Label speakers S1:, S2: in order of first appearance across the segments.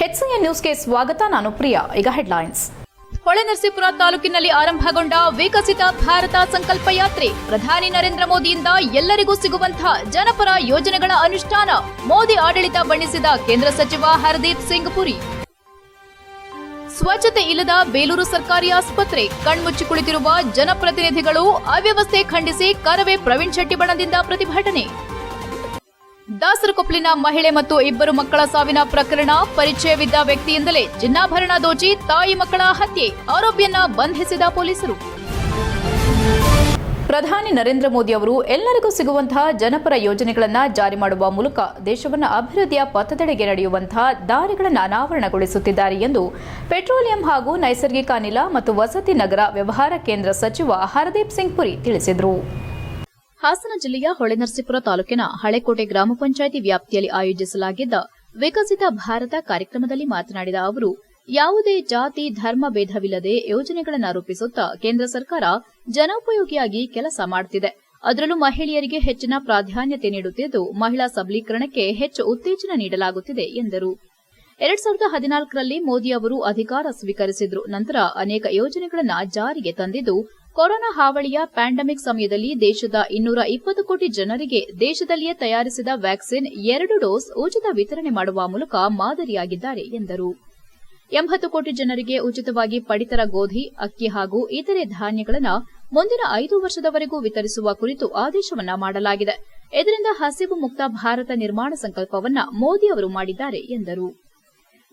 S1: HCN ನ್ಯೂಸ್ಗೆ ಸ್ವಾಗತ, ನಾನು ಪ್ರಿಯಾ. ಈಗ ಹೆಡ್ಲೈನ್ಸ್.
S2: ಹೊಳೆನರಸೀಪುರ ತಾಲೂಕಿನಲ್ಲಿ ಆರಂಭಗೊಂಡ ವಿಕಸಿತ ಭಾರತ ಸಂಕಲ್ಪ ಯಾತ್ರೆ. ಪ್ರಧಾನಿ ನರೇಂದ್ರ ಮೋದಿಯಿಂದ ಎಲ್ಲರಿಗೂ ಸಿಗುವಂತಹ ಜನಪರ ಯೋಜನೆಗಳ ಅನುಷ್ಠಾನ ಮೋದಿ ಆಡಳಿತ ಬಣ್ಣಿಸಿದ ಕೇಂದ್ರ ಸಚಿವ ಹರ್ದೀಪ್ ಸಿಂಗ್ ಪುರಿ. ಸ್ವಚ್ಛತೆ ಇಲ್ಲದ ಬೇಲೂರು ಸರ್ಕಾರಿ ಆಸ್ಪತ್ರೆ. ಕಣ್ಮುಚ್ಚಿ ಕುಳಿತಿರುವ ಜನಪ್ರತಿನಿಧಿಗಳು ಅವ್ಯವಸ್ಥೆ ಖಂಡಿಸಿ ಕರವೇ ಪ್ರವೀಣ್ ಶೆಟ್ಟಿ ಬಣದಿಂದ ಪ್ರತಿಭಟನೆ. ದಾಸರಕೊಪ್ಪಲಿನ ಮಹಿಳೆ ಮತ್ತು ಇಬ್ಬರು ಮಕ್ಕಳ ಸಾವಿನ ಪ್ರಕರಣ ಪರಿಚಯವಿದ್ದ ವ್ಯಕ್ತಿಯಿಂದಲೇ ಚಿನ್ನಾಭರಣ ದೋಚಿ ತಾಯಿ ಮಕ್ಕಳ ಹತ್ಯೆ. ಆರೋಪಿಯನ್ನ ಬಂಧಿಸಿದ ಪೊಲೀಸರು.
S1: ಪ್ರಧಾನಿ ನರೇಂದ್ರ ಮೋದಿ ಅವರು ಎಲ್ಲರಿಗೂ ಸಿಗುವಂತಹ ಜನಪರ ಯೋಜನೆಗಳನ್ನು ಜಾರಿ ಮಾಡುವ ಮೂಲಕ ದೇಶವನ್ನು ಅಭಿವೃದ್ಧಿಯ ಪಥದೆಡೆಗೆ ನಡೆಯುವಂತಹ ದಾರಿಗಳನ್ನು ಅನಾವರಣಗೊಳಿಸುತ್ತಿದ್ದಾರೆ ಎಂದು ಪೆಟ್ರೋಲಿಯಂ ಹಾಗೂ ನೈಸರ್ಗಿಕ ಅನಿಲ ಮತ್ತು ವಸತಿ ನಗರ ವ್ಯವಹಾರ ಕೇಂದ್ರ ಸಚಿವ ಹರದೀಪ್ ಸಿಂಗ್ ಪುರಿ ತಿಳಿಸಿದರು.
S2: ಹಾಸನ ಜಿಲ್ಲೆಯ ಹೊಳೆನರಸೀಪುರ ತಾಲೂಕಿನ ಹಳೆಕೋಟೆ ಗ್ರಾಮ ಪಂಚಾಯಿತಿ ವ್ಯಾಪ್ತಿಯಲ್ಲಿ ಆಯೋಜಿಸಲಾಗಿದ್ದ ವಿಕಸಿತ ಭಾರತ ಕಾರ್ಯಕ್ರಮದಲ್ಲಿ ಮಾತನಾಡಿದ ಅವರು ಯಾವುದೇ ಜಾತಿ, ಧರ್ಮ ಭೇದವಿಲ್ಲದೆ ಯೋಜನೆಗಳನ್ನು ರೂಪಿಸುತ್ತಾ ಕೇಂದ್ರ ಸರ್ಕಾರ ಜನೋಪಯೋಗಿಯಾಗಿ ಕೆಲಸ ಮಾಡುತ್ತಿದೆ ಅದರಲ್ಲೂ ಮಹಿಳೆಯರಿಗೆ ಹೆಚ್ಚಿನ ಪ್ರಾಧಾನ್ಯತೆ ನೀಡುತ್ತಿದ್ದು, ಮಹಿಳಾ ಸಬಲೀಕರಣಕ್ಕೆ ಹೆಚ್ಚು ಉತ್ತೇಜನ ನೀಡಲಾಗುತ್ತಿದೆ ಎಂದರು. ಎರಡ್ ಸಾವಿರದ ಹದಿನಾಲ್ಕರಲ್ಲಿ ಮೋದಿ ಅವರು ಅಧಿಕಾರ ಸ್ವೀಕರಿಸಿದ್ರು. ನಂತರ ಅನೇಕ ಯೋಜನೆಗಳನ್ನು ಜಾರಿಗೆ ತಂದಿದ್ದು, ಕೊರೋನಾ ಹಾವಳಿಯ ಪ್ಯಾಂಡಮಿಕ್ ಸಮಯದಲ್ಲಿ ದೇಶದ ಇನ್ನೂರ ಇಪ್ಪತ್ತು ಕೋಟಿ ಜನರಿಗೆ ದೇಶದಲ್ಲಿಯೇ ತಯಾರಿಸಿದ ವ್ಯಾಕ್ಸಿನ್ ಎರಡು ಡೋಸ್ ಉಚಿತ ವಿತರಣೆ ಮಾಡುವ ಮೂಲಕ ಮಾದರಿಯಾಗಿದ್ದಾರೆ ಎಂದರು. ಎಂಬತ್ತು ಕೋಟಿ ಜನರಿಗೆ ಉಚಿತವಾಗಿ ಪಡಿತರ ಗೋಧಿ, ಅಕ್ಕಿ ಹಾಗೂ ಇತರೆ ಧಾನ್ಯಗಳನ್ನು ಮುಂದಿನ ಐದು ವರ್ಷದವರೆಗೂ ವಿತರಿಸುವ ಕುರಿತು ಆದೇಶವನ್ನ ಮಾಡಲಾಗಿದೆ. ಇದರಿಂದ ಹಸಿವು ಮುಕ್ತ ಭಾರತ ನಿರ್ಮಾಣ ಸಂಕಲ್ಪವನ್ನ ಮೋದಿ ಅವರು ಮಾಡಿದ್ದಾರೆ ಎಂದರು.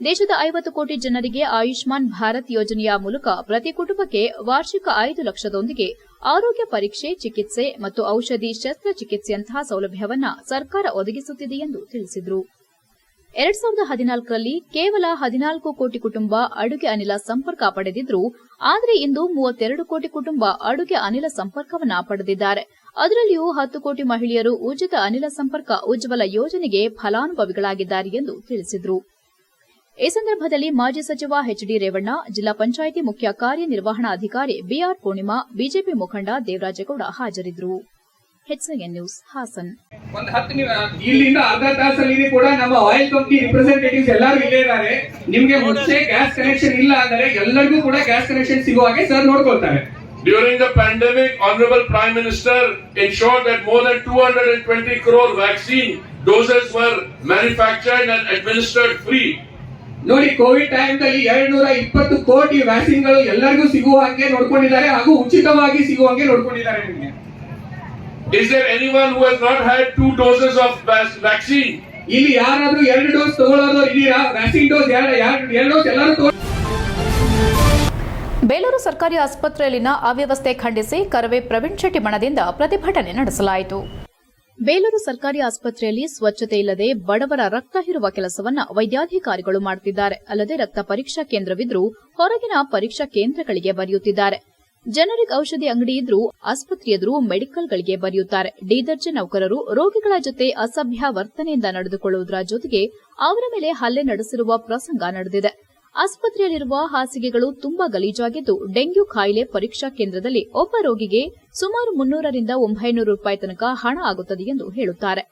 S2: ದೇಶದ ಐವತ್ತು ಕೋಟಿ ಜನರಿಗೆ ಆಯುಷ್ಮಾನ್ ಭಾರತ್ ಯೋಜನೆಯ ಮೂಲಕ ಪ್ರತಿ ಕುಟುಂಬಕ್ಕೆ ವಾರ್ಷಿಕ ಐದು ಲಕ್ಷದೊಂದಿಗೆ ಆರೋಗ್ಯ ಪರೀಕ್ಷೆ, ಚಿಕಿತ್ಸೆ ಮತ್ತು ಔಷಧಿ ಶಸ್ತ್ರಚಿಕಿತ್ಸೆಯಂತಹ ಸೌಲಭ್ಯವನ್ನ ಸರ್ಕಾರ ಒದಗಿಸುತ್ತಿದೆ ಎಂದು ತಿಳಿಸಿದರು. ಎರಡ್ ಸಾವಿರದ ಹದಿನಾಲ್ಕರಲ್ಲಿ ಕೇವಲ ಹದಿನಾಲ್ಕು ಕೋಟಿ ಕುಟುಂಬ ಅಡುಗೆ ಅನಿಲ ಸಂಪರ್ಕ ಪಡೆದಿದ್ರು, ಆದರೆ ಇಂದು ಮೂವತ್ತೆರಡು ಕೋಟಿ ಕುಟುಂಬ ಅಡುಗೆ ಅನಿಲ ಸಂಪರ್ಕವನ್ನ ಪಡೆದಿದ್ದಾರೆ. ಅದರಲ್ಲಿಯೂ ಹತ್ತು ಕೋಟಿ ಮಹಿಳೆಯರು ಉಚಿತ ಅನಿಲ ಸಂಪರ್ಕ ಉಜ್ವಲ ಯೋಜನೆಗೆ ಫಲಾನುಭವಿಗಳಾಗಿದ್ದಾರೆ ಎಂದು ತಿಳಿಸಿದರು. ಈ ಸಂದರ್ಭದಲ್ಲಿ ಮಾಜಿ ಸಚಿವ ಎಚ್ಡಿ ರೇವಣ್ಣ, ಜಿಲ್ಲಾ ಪಂಚಾಯಿತಿ ಮುಖ್ಯ ಕಾರ್ಯನಿರ್ವಹಣಾಧಿಕಾರಿ ಬಿಆರ್ ಪೂರ್ಣಿಮಾ, ಬಿಜೆಪಿ ಮುಖಂಡ ದೇವರಾಜೇಗೌಡ ಹಾಜರಿದ್ದರು ಹೆಚ್ಎನ್ ನ್ಯೂಸ್ ಹಾಸನ್.
S3: ಒಂದ್ ಹತ್ತು ಇಲ್ಲಿಂದ ಅರ್ಧ ತಾಸಲ್ಲಿ ಕೂಡ ನಮ್ಮ ಆಯಿಲ್ ಕಂಪ್ನಿ ರಿಪ್ರೆಸೆಂಟೇಟಿವ್ಸ್ ಎಲ್ಲರೂ ಇಲ್ಲೇ ಇದ್ದಾರೆ. ನಿಮ್ಗೆ ಮುಂಚೆ ಗ್ಯಾಸ್ ಕನೆಕ್ಷನ್ ಇಲ್ಲ ಅಂದ್ರೆ ಎಲ್ಲರಿಗೂ ಕೂಡ ಗ್ಯಾಸ್ ಕನೆಕ್ಷನ್ ಸಿಗುವ ಹಾಗೆ ಸರ್ ನೋಡ್ಕೊಳ್ತಾರೆ.
S4: During the pandemic, Honorable Prime Minister ensured that more than 220 crore vaccine doses were manufactured and administered free
S3: ನೋಡಿ ಕೋವಿಡ್ ಟೈಮ್ನಲ್ಲಿ ಎರಡ್ ನೂರ ಇಪ್ಪತ್ತು ಕೋಟಿ ವ್ಯಾಕ್ಸಿನ್ಗಳು ಎಲ್ಲರಿಗೂ ಸಿಗುವ ಹಾಗೆ ನೋಡ್ಕೊಂಡಿದ್ದಾರೆ ಹಾಗೂ ಉಚಿತವಾಗಿ ಸಿಗುವ ಹಾಗೆ ನೋಡ್ಕೊಂಡಿದ್ದಾರೆ ನಿಮ್ಗೆ.
S4: Is there anyone who has not had two doses of vac- vaccine?
S3: ಇಲ್ಲಿ ಯಾರಾದ್ರೂ ಎರಡು ಡೋಸ್ ತಗೊಳ್ಳೋದು ಇದೀರಾ ವ್ಯಾಕ್ಸಿನ್ ಡೋಸ್ ಎರಡು ಎರಡು ಡೋಸ್ ಎಲ್ಲರೂ ತಗೊಳ್ಳಿ
S1: ಬೇಲೂರು ಸರ್ಕಾರಿ ಆಸ್ಪತ್ರೆಯಲ್ಲಿನ ಅವ್ಯವಸ್ಥೆ ಖಂಡಿಸಿ ಕರವೇ ಪ್ರವೀಣ್ ಶೆಟ್ಟಿ ಬಣದಿಂದ ಪ್ರತಿಭಟನೆ ನಡೆಸಲಾಯಿತು.
S2: ಬೇಲೂರು ಸರ್ಕಾರಿ ಆಸ್ಪತ್ರೆಯಲ್ಲಿ ಸ್ವಚ್ಛತೆ ಇಲ್ಲದೆ ಬಡವರ ರಕ್ತ ಹೀರುವ ಕೆಲಸವನ್ನ ವೈದ್ಯಾಧಿಕಾರಿಗಳು ಮಾಡುತ್ತಿದ್ದಾರೆ ಅಲ್ಲದೆ ರಕ್ತ ಪರೀಕ್ಷಾ ಕೇಂದ್ರವಿದ್ರೂ ಹೊರಗಿನ ಪರೀಕ್ಷಾ ಕೇಂದ್ರಗಳಿಗೆ ಬರೆಯುತ್ತಿದ್ದಾರೆ. ಜನರಿಗ್ ಔಷಧಿ ಅಂಗಡಿ ಇದ್ರೂ ಆಸ್ಪತ್ರೆ ಎದುರು ಮೆಡಿಕಲ್ಗಳಿಗೆ ಬರೆಯುತ್ತಾರೆ. ಡಿ ದರ್ಜೆ ನೌಕರರು ರೋಗಿಗಳ ಜೊತೆ ಅಸಭ್ಯ ವರ್ತನೆಯಿಂದ ನಡೆದುಕೊಳ್ಳುವುದರ ಜೊತೆಗೆ ಅವರ ಮೇಲೆ ಹಲ್ಲೆ ನಡೆಸಿರುವ ಪ್ರಸಂಗ ನಡೆದಿದೆ. ಆಸ್ಪತ್ರೆಯಲ್ಲಿರುವ ಹಾಸಿಗೆಗಳು ತುಂಬಾ ಗಲೀಜಾಗಿದ್ದು ಡೆಂಗ್ಯೂ ಕಾಯಿಲೆ ಪರೀಕ್ಷಾ ಕೇಂದ್ರದಲ್ಲಿ ಒಬ್ಬ ರೋಗಿಗೆ ಸುಮಾರು ಮುನ್ನೂರರಿಂದ ಒಂಬೈನೂರು ರೂಪಾಯಿ ತನಕ ಹಣ ಆಗುತ್ತದೆ ಎಂದು ಹೇಳುತ್ತಾರೆ.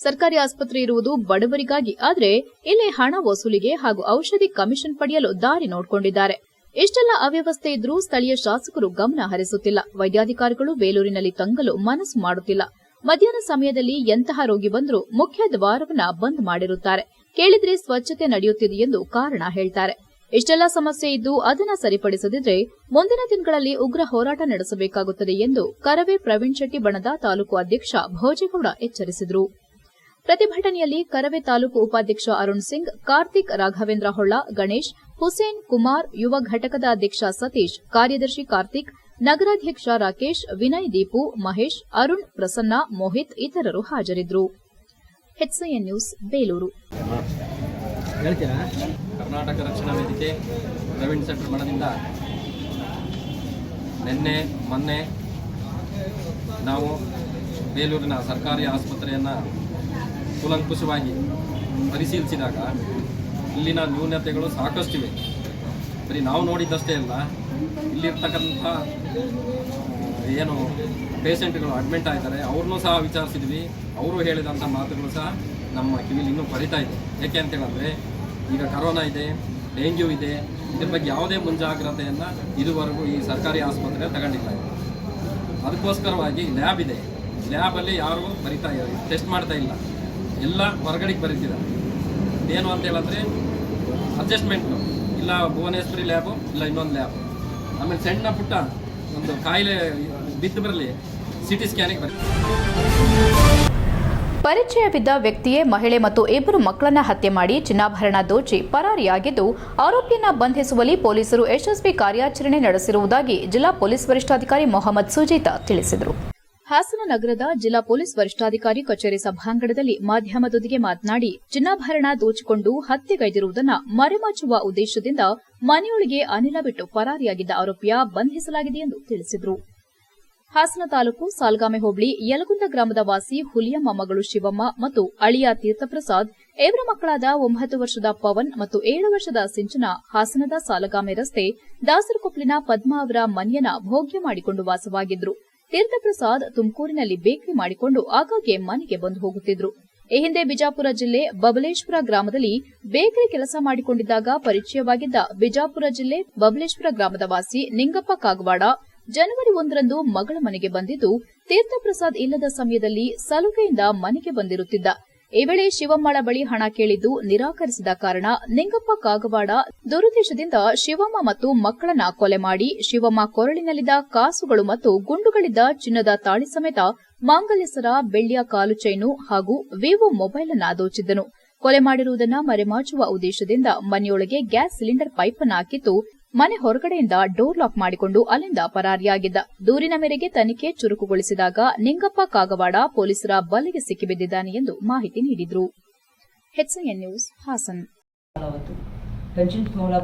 S2: ಸರ್ಕಾರಿ ಆಸ್ಪತ್ರೆ ಇರುವುದು ಬಡವರಿಗಾಗಿ, ಆದರೆ ಇಲ್ಲಿ ಹಣ ವಸೂಲಿಗೆ ಹಾಗೂ ಔಷಧಿ ಕಮಿಷನ್ ಪಡೆಯಲು ದಾರಿ ನೋಡಿಕೊಂಡಿದ್ದಾರೆ. ಇಷ್ಟೆಲ್ಲ ಅವ್ಯವಸ್ಥೆ ಇದ್ರೂ ಸ್ಥಳೀಯ ಶಾಸಕರು ಗಮನ ಹರಿಸುತ್ತಿಲ್ಲ. ವೈದ್ಯಾಧಿಕಾರಿಗಳು ಬೇಲೂರಿನಲ್ಲಿ ತಂಗಲು ಮನಸ್ಸು ಮಾಡುತ್ತಿಲ್ಲ. ಮಧ್ಯಾಹ್ನ ಸಮಯದಲ್ಲಿ ಎಂತಹ ರೋಗಿ ಬಂದರೂ ಮುಖ್ಯ ದ್ವಾರವನ್ನ ಬಂದ್ ಮಾಡಿರುತ್ತಾರೆ. ಕೇಳಿದ್ರೆ ಸ್ವಚ್ಛತೆ ನಡೆಯುತ್ತಿದೆ ಎಂದು ಕಾರಣ ಹೇಳ್ತಾರೆ. ಇಷ್ಟೆಲ್ಲ ಸಮಸ್ಯೆ ಇದ್ದು ಅದನ್ನ ಸರಿಪಡಿಸದಿದ್ರೆ ಮುಂದಿನ ದಿನಗಳಲ್ಲಿ ಉಗ್ರ ಹೋರಾಟ ನಡೆಸಬೇಕಾಗುತ್ತದೆ ಎಂದು ಕರವೇ ಪ್ರವೀಣ್ ಶೆಟ್ಟಿ ಬಣದ ತಾಲೂಕು ಅಧ್ಯಕ್ಷ ಭೋಜೇಗೌಡ ಎಚ್ಚರಿಸಿದರು. ಪ್ರತಿಭಟನೆಯಲ್ಲಿ ಕರವೇ ತಾಲೂಕು ಉಪಾಧ್ಯಕ್ಷ ಅರುಣ್ ಸಿಂಗ್, ಕಾರ್ತಿಕ್ ರಾಘವೇಂದ್ರ ಹೊಳ್ಳ, ಗಣೇಶ್ ಹುಸೇನ್ ಕುಮಾರ್ ಯುವ ಘಟಕದ ಅಧ್ಯಕ್ಷ ಸತೀಶ್, ಕಾರ್ಯದರ್ಶಿ ಕಾರ್ತಿಕ್, ನಗರಾಧ್ಯಕ್ಷ ರಾಕೇಶ್, ವಿನಯ್ ದೀಪು, ಮಹೇಶ್, ಅರುಣ್, ಪ್ರಸನ್ನ, ಮೋಹಿತ್ ಇತರರು ಹಾಜರಿದ್ದರು. ನ್ಯೂಸ್, ಬೇಲೂರು.
S5: ಕರ್ನಾಟಕ ರಕ್ಷಣಾ ವೇದಿಕೆ, ಪ್ರವೀಣ್ ಸೆಂಟರ್ ಮಠದಿಂದ ನಿನ್ನೆ, ಮೊನ್ನೆ ನಾವು ಬೇಲೂರಿನ ಸರ್ಕಾರಿ ಆಸ್ಪತ್ರೆಯನ್ನು ಕೂಲಂಕುಷವಾಗಿ ಪರಿಶೀಲಿಸಿದಾಗ ಇಲ್ಲಿನ ನ್ಯೂನತೆಗಳು ಸಾಕಷ್ಟಿವೆ. ಬರೀ ನಾವು ನೋಡಿದ್ದಷ್ಟೇ ಅಲ್ಲ, ಇಲ್ಲಿರ್ತಕ್ಕಂಥ ಏನು ಪೇಷೆಂಟ್ಗಳು ಅಡ್ಮಿಂಟ್ ಆಗಿದ್ದಾರೆ, ಅವ್ರನ್ನೂ ಸಹ ವಿಚಾರಿಸಿದ್ವಿ. ಅವರು ಹೇಳಿದಂಥ ಮಾತುಗಳು ಸಹ ನಮ್ಮ ಕಿವಿಲಿ ಇನ್ನೂ ಬರಿತಾ ಇದೆ. ಯಾಕೆ ಅಂತ ಹೇಳಿದ್ರೆ, ಈಗ ಕರೋನಾ ಇದೆ ಡೆಂಗ್ಯೂ ಇದೆ, ಇದ್ರ ಬಗ್ಗೆ ಯಾವುದೇ ಮುಂಜಾಗ್ರತೆಯನ್ನು ಇದುವರೆಗೂ ಈ ಸರ್ಕಾರಿ ಆಸ್ಪತ್ರೆ ತಗೊಂಡಿಲ್ಲ. ಅದಕ್ಕೋಸ್ಕರವಾಗಿ ಲ್ಯಾಬ್ ಇದೆ. ಲ್ಯಾಬಲ್ಲಿ ಯಾರು ಬರಿತಾ ಟೆಸ್ಟ್ ಮಾಡ್ತಾ ಇಲ್ಲ. ಎಲ್ಲ ಹೊರಗಡೆಗೆ ಬರೀತಿದ್ದಾರೆ. ಏನು ಅಂತ ಹೇಳಿದ್ರೆ ಅಡ್ಜಸ್ಟ್ಮೆಂಟು ಇಲ್ಲ ಭುವನೇಶ್ವರಿ ಲ್ಯಾಬು ಇಲ್ಲ ಇನ್ನೊಂದು ಲ್ಯಾಬು ಆಮೇಲೆ ಸಣ್ಣ ಪುಟ್ಟ ಒಂದು ಕಾಯಿಲೆ ಬಿದ್ದು ಬರಲಿ ಸಿ ಟಿ ಸ್ಕ್ಯಾನಿಗೆ ಬರಲಿ.
S1: ಪರಿಚಯವಿದ್ದ ವ್ಯಕ್ತಿಯೇ ಮಹಿಳೆ ಮತ್ತು ಇಬ್ಬರು ಮಕ್ಕಳನ್ನ ಹತ್ಯೆ ಮಾಡಿ ಚಿನ್ನಾಭರಣ ದೋಚಿ ಪರಾರಿಯಾಗಿದ್ದು, ಆರೋಪಿಯನ್ನ ಬಂಧಿಸುವಲ್ಲಿ ಪೊಲೀಸರು ಯಶಸ್ವಿ ಕಾರ್ಯಾಚರಣೆ ನಡೆಸಿರುವುದಾಗಿ ಜಿಲ್ಲಾ ಪೊಲೀಸ್ ವರಿಷ್ಠಾಧಿಕಾರಿ ಮೊಹಮ್ಮದ್ ಸುಜೀತಾ ತಿಳಿಸಿದರು.
S2: ಹಾಸನ ನಗರದ ಜಿಲ್ಲಾ ಪೊಲೀಸ್ ವರಿಷ್ಠಾಧಿಕಾರಿ ಕಚೇರಿ ಸಭಾಂಗಣದಲ್ಲಿ ಮಾಧ್ಯಮದೊಂದಿಗೆ ಮಾತನಾಡಿ, ಚಿನ್ನಾಭರಣ ದೋಚಿಕೊಂಡು ಹತ್ಯೆಗೈದಿರುವುದನ್ನು ಮರೆಮಾಚುವ ಉದ್ದೇಶದಿಂದ ಮನೆಯೊಳಗೆ ಅನಿಲ ಬಿಟ್ಟು ಪರಾರಿಯಾಗಿದ್ದ ಆರೋಪಿಯ ಬಂಧಿಸಲಾಗಿದೆ ಎಂದು ತಿಳಿಸಿದರು. ಹಾಸನ ತಾಲೂಕು ಸಾಲ್ಗಾಮೆ ಹೋಬಳಿ ಯಲಗುಂದ ಗ್ರಾಮದ ವಾಸಿ ಹುಲಿಯಮ್ಮ ಮಗಳು ಶಿವಮ್ಮ ಮತ್ತು ಅಳಿಯ ತೀರ್ಥಪ್ರಸಾದ್, ಇವರ ಮಕ್ಕಳಾದ ಒಂಬತ್ತು ವರ್ಷದ ಪವನ್ ಮತ್ತು ಏಳು ವರ್ಷದ ಸಿಂಚನ ಹಾಸನದ ಸಾಲಗಾಮೆ ರಸ್ತೆ ದಾಸರಕೊಪ್ಪಲಿನ ಪದ್ಮಾ ಅವರ ಮನೆಯನ್ನ ಭೋಗ್ಯ ಮಾಡಿಕೊಂಡು ವಾಸವಾಗಿದ್ರು. ತೀರ್ಥಪ್ರಸಾದ್ ತುಮಕೂರಿನಲ್ಲಿ ಬೇಕರಿ ಮಾಡಿಕೊಂಡು ಆಗಾಗ್ಗೆ ಮನೆಗೆ ಬಂದು ಹೋಗುತ್ತಿದ್ರು. ಈ ಹಿಂದೆ ಬಿಜಾಪುರ ಜಿಲ್ಲೆ ಬಬಲೇಶ್ವರ ಗ್ರಾಮದಲ್ಲಿ ಬೇಕರಿ ಕೆಲಸ ಮಾಡಿಕೊಂಡಿದ್ದಾಗ ಪರಿಚಯವಾಗಿದ್ದ ಬಿಜಾಪುರ ಜಿಲ್ಲೆ ಬಬಲೇಶ್ವರ ಗ್ರಾಮದ ವಾಸಿ ನಿಂಗಪ್ಪ ಕಾಗವಾಡ ಜನವರಿ ಒಂದರಂದು ಮಗಳ ಮನೆಗೆ ಬಂದಿದ್ದು ತೀರ್ಥಪ್ರಸಾದ್ ಇಲ್ಲದ ಸಮಯದಲ್ಲಿ ಸಲುಗೆಯಿಂದ ಮನೆಗೆ ಬಂದಿರುತ್ತಿದ್ದ. ಈ ವೇಳೆ ಶಿವಮ್ಮಳ ಬಳಿ ಹಣ ಕೇಳಿದ್ದು ನಿರಾಕರಿಸಿದ ಕಾರಣ ನಿಂಗಪ್ಪ ಕಾಗವಾಡ ದುರುದ್ದೇಶದಿಂದ ಶಿವಮ್ಮ ಮತ್ತು ಮಕ್ಕಳನ್ನ ಕೊಲೆ ಮಾಡಿ ಶಿವಮ್ಮ ಕೊರಳಿನಲ್ಲಿದ್ದ ಕಾಸುಗಳು ಮತ್ತು ಗುಂಡುಗಳಿದ್ದ ಚಿನ್ನದ ತಾಳಿ ಸಮೇತ ಮಾಂಗಲ್ಯಸರ, ಬೆಳ್ಳಿಯ ಕಾಲು ಚೈನು ಹಾಗೂ ವಿವೋ ಮೊಬೈಲ್ ಅನ್ನ ದೋಚಿದ್ದನು. ಕೊಲೆ ಮಾಡಿರುವುದನ್ನ ಮರೆಮಾಚುವ ಉದ್ದೇಶದಿಂದ ಮನೆಯೊಳಗೆ ಗ್ಯಾಸ್ ಸಿಲಿಂಡರ್ ಪೈಪ್ ಅನ್ನು ಹಾಕಿತ್ತು. ಮನೆ ಹೊರಗಡೆಯಿಂದ ಡೋರ್ ಲಾಕ್ ಮಾಡಿಕೊಂಡು ಅಲ್ಲಿಂದ ಪರಾರಿಯಾಗಿದ್ದ. ದೂರಿನ ಮೇರೆಗೆ ತನಿಖೆ ಚುರುಕುಗೊಳಿಸಿದಾಗ ನಿಂಗಪ್ಪ ಕಾಗವಾಡ ಪೊಲೀಸರ ಬಲೆಗೆ ಸಿಕ್ಕಿಬಿದ್ದಿದ್ದಾನೆ ಎಂದು ಮಾಹಿತಿ ನೀಡಿದರು. ನ್ಯೂಸ್ ಹಾಸನ್.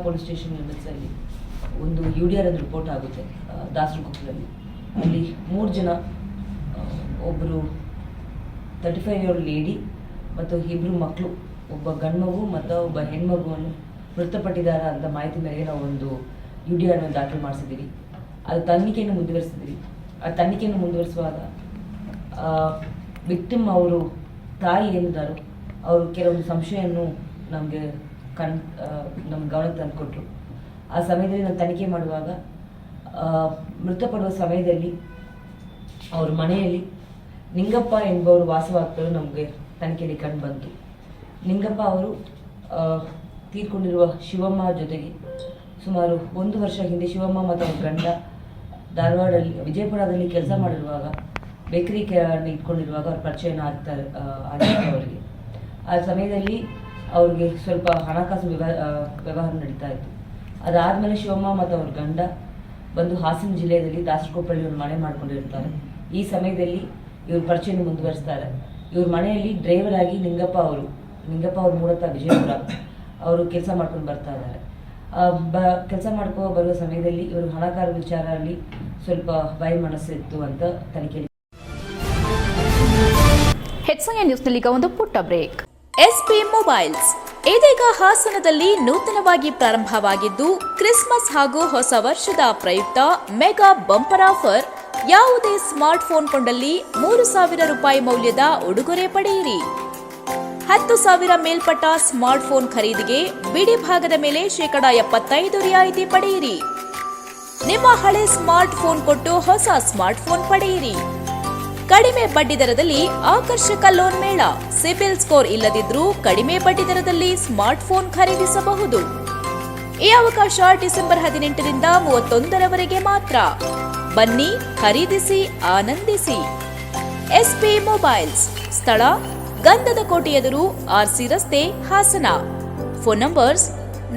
S6: ಪೊಲೀಸ್ ಸ್ಟೇಷನ್ ಒಂದು ಯುಡಿಆರ್ ಅದು ರಿಪೋರ್ಟ್ ಆಗುತ್ತೆ ದಾಸರಗುಪ್ಪದಲ್ಲಿ. ಅಲ್ಲಿ ಮೂರು ಜನ ಒಬ್ಬರು ತರ್ಟಿ ಫೈವ್ ಇಯರ್ ಲೇಡಿ ಮತ್ತು ಇಬ್ಬರು ಮಕ್ಕಳು ಒಬ್ಬ ಗಂಡು ಮಗು ಮತ್ತು ಒಬ್ಬ ಹೆಣ್ಮಗುವನ್ನು ಮೃತಪಟ್ಟಿದ್ದಾರೆ ಅಂತ ಮಾಹಿತಿ ಮೇರೆಗೆ ನಾವು ಒಂದು ಯು ಡಿ ಆರ್ನ ದಾಖಲು ಮಾಡಿಸಿದ್ದೀವಿ. ಅದು ತನಿಖೆಯನ್ನು ಮುಂದುವರಿಸಿದ್ದೀವಿ. ಆ ತನಿಖೆಯನ್ನು ಮುಂದುವರಿಸುವಾಗ ವಿಕ್ಟಿಮ್ ಅವರು ತಾಯಿ ಏನಿದ್ದಾರೋ ಅವರು ಕೆಲವೊಂದು ಸಂಶಯವನ್ನು ನಮಗೆ ಕಣ್ ನಮ್ಮ ಗಮನಕ್ಕೆ ತಂದುಕೊಟ್ರು. ಆ ಸಮಯದಲ್ಲಿ ನಾವು ತನಿಖೆ ಮಾಡುವಾಗ ಮೃತಪಡುವ ಸಮಯದಲ್ಲಿ ಅವ್ರ ಮನೆಯಲ್ಲಿ ನಿಂಗಪ್ಪ ಎಂಬವರು ವಾಸವಾಗ್ತರು ನಮಗೆ ತನಿಖೆಯಲ್ಲಿ ಕಂಡು ಬಂತು. ನಿಂಗಪ್ಪ ಅವರು ತೀರ್ಕೊಂಡಿರುವ ಶಿವಮ್ಮ ಜೊತೆಗೆ ಸುಮಾರು ಒಂದು ವರ್ಷ ಹಿಂದೆ ಶಿವಮ್ಮ ಮತ್ತು ಅವರ ಗಂಡ ಧಾರವಾಡಲ್ಲಿ, ವಿಜಯಪುರದಲ್ಲಿ ಕೆಲಸ ಮಾಡಿರುವಾಗ, ಬೇಕರಿ ಇಟ್ಕೊಂಡಿರುವಾಗ ಅವ್ರ ಪರಿಚಯನ ಆಗ್ತಾರೆ ಆಗಿತ್ತು ಅವರಿಗೆ. ಆ ಸಮಯದಲ್ಲಿ ಅವ್ರಿಗೆ ಸ್ವಲ್ಪ ಹಣಕಾಸು ವ್ಯವಹಾರ ವ್ಯವಹಾರ ನಡೀತಾ ಇತ್ತು. ಅದಾದಮೇಲೆ ಶಿವಮ್ಮ ಮತ್ತು ಅವ್ರ ಗಂಡ ಬಂದು ಹಾಸನ ಜಿಲ್ಲೆಯಲ್ಲಿ ದಾಸರಕೊಪ್ಪಳ್ಳಿ ಒಂದು ಮನೆ ಮಾಡ್ಕೊಂಡಿರ್ತಾರೆ. ಈ ಸಮಯದಲ್ಲಿ ಇವ್ರ ಪರಿಚಯನ ಮುಂದುವರಿಸ್ತಾರೆ. ಇವ್ರ ಮನೆಯಲ್ಲಿ ಡ್ರೈವರ್ ಆಗಿ ನಿಂಗಪ್ಪ ಅವರು, ನಿಂಗಪ್ಪ ಅವ್ರ ಮೂಲತಃ ವಿಜಯಪುರ. ಅವರು ಕೆಲಸ ಮಾಡ್ಕೊಂಡು ಬರ್ತಾ ಇದ್ದಾರೆ. ಬ, ಕೆಲಸ ಮಾಡ್ಕೋ ಬರುವ ಸಮಯದಲ್ಲಿ ಇವರು ಹಣಕಾರ ವಿಚಾರಲ್ಲಿ ಸ್ವಲ್ಪ ಬಾಯಿ ಮನಸ್ಸಿತ್ತು ಅಂತ ತನಿಖೆಯಲ್ಲಿ
S1: ನ್ಯೂಸ್ನಲ್ಲಿ ಈಗ ಒಂದು ಪುಟ್ಟ ಬ್ರೇಕ್.
S2: SP mobiles. ಇದೀಗ ಹಾಸನದಲ್ಲಿ ನೂತನವಾಗಿ ಪ್ರಾರಂಭವಾಗಿದ್ದು, ಕ್ರಿಸ್ಮಸ್ ಹಾಗೂ ಹೊಸ ವರ್ಷದ ಪ್ರಯುಕ್ತ ಮೆಗಾ ಬಂಪರ್ ಆಫರ್. ಯಾವುದೇ ಸ್ಮಾರ್ಟ್ ಫೋನ್ ಕೊಂಡಲ್ಲಿ ಮೂರು ಸಾವಿರ ರೂಪಾಯಿ ಮೌಲ್ಯದ ಉಡುಗೊರೆ ಪಡೆಯಿರಿ. ಹತ್ತು ಸಾವಿರ ಮೇಲ್ಪಟ್ಟ ಸ್ಮಾರ್ಟ್ಫೋನ್ ಖರೀದಿಗೆ ಬಿಡಿ ಭಾಗದ ಮೇಲೆ ಶೇಕಡ ಎಪ್ಪತ್ತೈದು ರಿಯಾಯಿತಿ ಪಡೆಯಿರಿ. ನಿಮ್ಮ ಹಳೆ ಸ್ಮಾರ್ಟ್ಫೋನ್ ಕೊಟ್ಟು ಹೊಸ ಸ್ಮಾರ್ಟ್ಫೋನ್ ಪಡೆಯಿರಿ. ಕಡಿಮೆ ಬಡ್ಡಿ ದರದಲ್ಲಿ ಆಕರ್ಷಕ ಲೋನ್ ಮೇಳ. ಸಿಬಿಲ್ ಸ್ಕೋರ್ ಇಲ್ಲದಿದ್ರೂ ಕಡಿಮೆ ಬಡ್ಡಿ ದರದಲ್ಲಿ ಸ್ಮಾರ್ಟ್ ಫೋನ್ ಖರೀದಿಸಬಹುದು. ಈ ಅವಕಾಶ ಡಿಸೆಂಬರ್ ಹದಿನೆಂಟರಿಂದ ಮೂವತ್ತೊಂದರವರೆಗೆ ಮಾತ್ರ. ಬನ್ನಿ ಖರೀದಿಸಿ, ಆನಂದಿಸಿ. ಎಸ್ಪಿ ಮೊಬೈಲ್ಸ್, ಸ್ಥಳ ಗಂಧದ ಕೋಟೆ ಎದುರು ಆರ್ಸಿ ರಸ್ತೆ Hassan. Phone numbers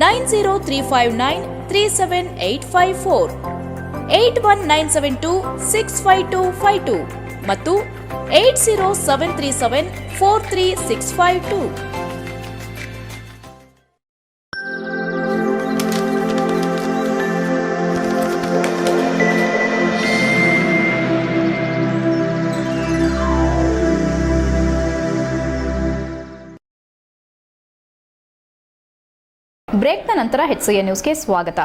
S2: nine zero three five nine three seven eight five four, eight one nine seven two six five two five two ಮತ್ತು eight zero seven three seven four three six five two.
S1: ಬ್ರೇಕ್ನ ನಂತರ HN ನ್ಯೂಸ್ಗೆ ಸ್ವಾಗತ.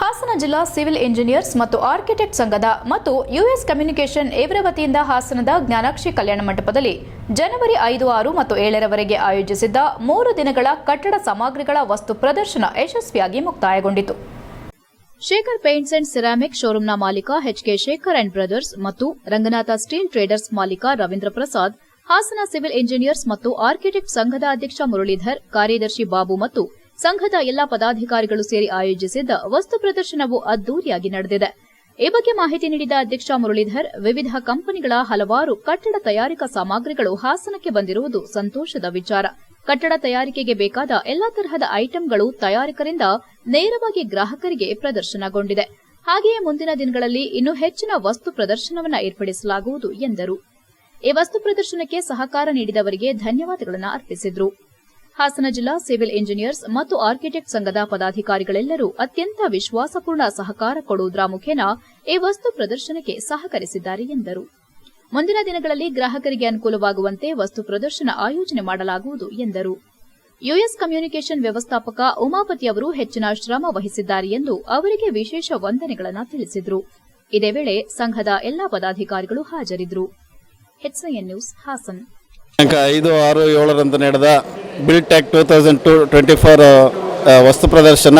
S1: ಹಾಸನ ಜಿಲ್ಲಾ civil engineers ಮತ್ತು architect ಸಂಘದ ಮತ್ತು US communication ಇವರ ವತಿಯಿಂದ ಹಾಸನದ ಜ್ಞಾನಾಕ್ಷಿ ಕಲ್ಯಾಣ ಮಂಟಪದಲ್ಲಿ ಜನವರಿ ಐದು, ಆರು ಮತ್ತು ಏಳರವರೆಗೆ ಆಯೋಜಿಸಿದ್ದ ಮೂರು ದಿನಗಳ ಕಟ್ಟಡ ಸಾಮಗ್ರಿಗಳ ವಸ್ತು ಪ್ರದರ್ಶನ ಯಶಸ್ವಿಯಾಗಿ ಮುಕ್ತಾಯಗೊಂಡಿತು.
S2: ಶೇಖರ್ ಪೇಂಟ್ಸ್ ಅಂಡ್ ಸಿರಾಮಿಕ್ ಶೋರೂಂನ ಮಾಲೀಕ ಎಚ್ಕೆ ಶೇಖರ್ ಅಂಡ್ ಬ್ರದರ್ಸ್ ಮತ್ತು ರಂಗನಾಥ ಸ್ಟೀಲ್ ಟ್ರೇಡರ್ಸ್ ಮಾಲೀಕ ರವೀಂದ್ರ ಪ್ರಸಾದ್ ಹಾಸನ ಸಿವಿಲ್ ಇಂಜಿನಿಯರ್ಸ್ ಮತ್ತು ಆರ್ಕಿಟೆಕ್ಟ್ ಸಂಘದ ಅಧ್ಯಕ್ಷ ಮುರಳೀಧರ್, ಕಾರ್ಯದರ್ಶಿ ಬಾಬು ಮತ್ತು ಸಂಘದ ಎಲ್ಲಾ ಪದಾಧಿಕಾರಿಗಳು ಸೇರಿ ಆಯೋಜಿಸಿದ್ದ ವಸ್ತು ಪ್ರದರ್ಶನವು ಅದ್ದೂರಿಯಾಗಿ ನಡೆದಿದೆ. ಈ ಬಗ್ಗೆ ಮಾಹಿತಿ ನೀಡಿದ ಅಧ್ಯಕ್ಷ ಮುರಳೀಧರ್, ವಿವಿಧ ಕಂಪನಿಗಳ ಹಲವಾರು ಕಟ್ಟಡ ತಯಾರಿಕಾ ಸಾಮಗ್ರಿಗಳು ಹಾಸನಕ್ಕೆ ಬಂದಿರುವುದು ಸಂತೋಷದ ವಿಚಾರ. ಕಟ್ಟಡ ತಯಾರಿಕೆಗೆ ಬೇಕಾದ ಎಲ್ಲಾ ತರಹದ ಐಟಂಗಳು ತಯಾರಕರಿಂದ ನೇರವಾಗಿ ಗ್ರಾಹಕರಿಗೆ ಪ್ರದರ್ಶನಗೊಂಡಿದೆ. ಹಾಗೆಯೇ ಮುಂದಿನ ದಿನಗಳಲ್ಲಿ ಇನ್ನೂ ಹೆಚ್ಚಿನ ವಸ್ತು ಪ್ರದರ್ಶನವನ್ನು ಏರ್ಪಡಿಸಲಾಗುವುದು ಎಂದರು. ಈ ವಸ್ತು ಪ್ರದರ್ಶನಕ್ಕೆ ಸಹಕಾರ ನೀಡಿದವರಿಗೆ ಧನ್ಯವಾದಗಳನ್ನು ಅರ್ಪಿಸಿದರು. ಹಾಸನ ಜಿಲ್ಲಾ ಸಿವಿಲ್ ಇಂಜಿನಿಯರ್ಸ್ ಮತ್ತು ಆರ್ಕಿಟೆಕ್ಟ್ ಸಂಘದ ಪದಾಧಿಕಾರಿಗಳೆಲ್ಲರೂ ಅತ್ಯಂತ ವಿಶ್ವಾಸಪೂರ್ಣ ಸಹಕಾರ ಕೊಡುವುದರ ಮುಖೇನ ಈ ವಸ್ತು ಪ್ರದರ್ಶನಕ್ಕೆ ಸಹಕರಿಸಿದ್ದಾರೆ ಎಂದರು. ಮುಂದಿನ ದಿನಗಳಲ್ಲಿ ಗ್ರಾಹಕರಿಗೆ ಅನುಕೂಲವಾಗುವಂತೆ ವಸ್ತು ಪ್ರದರ್ಶನ ಆಯೋಜನೆ ಮಾಡಲಾಗುವುದು ಎಂದರು. ಯುಎಸ್ ಕಮ್ಯುನಿಕೇಷನ್ ವ್ಯವಸ್ಥಾಪಕ ಉಮಾಪತಿ ಅವರು ಹೆಚ್ಚಿನ ಶ್ರಮ ವಹಿಸಿದ್ದಾರೆ ಎಂದು ಅವರಿಗೆ ವಿಶೇಷ ವಂದನೆಗಳನ್ನು ತಿಳಿಸಿದರು. ಇದೇ ವೇಳೆ ಸಂಘದ ಎಲ್ಲಾ ಪದಾಧಿಕಾರಿಗಳು ಹಾಜರಿದ್ದರು ಎಚ್ಐಎನ್ ನ್ಯೂಸ್ ಹಾಸನ್.
S7: ದಿನಾಂಕ ಐದು, ಆರು ಏಳರಂದು ನಡೆದ Biltech two thousand two twenty four ವಸ್ತು ಪ್ರದರ್ಶನ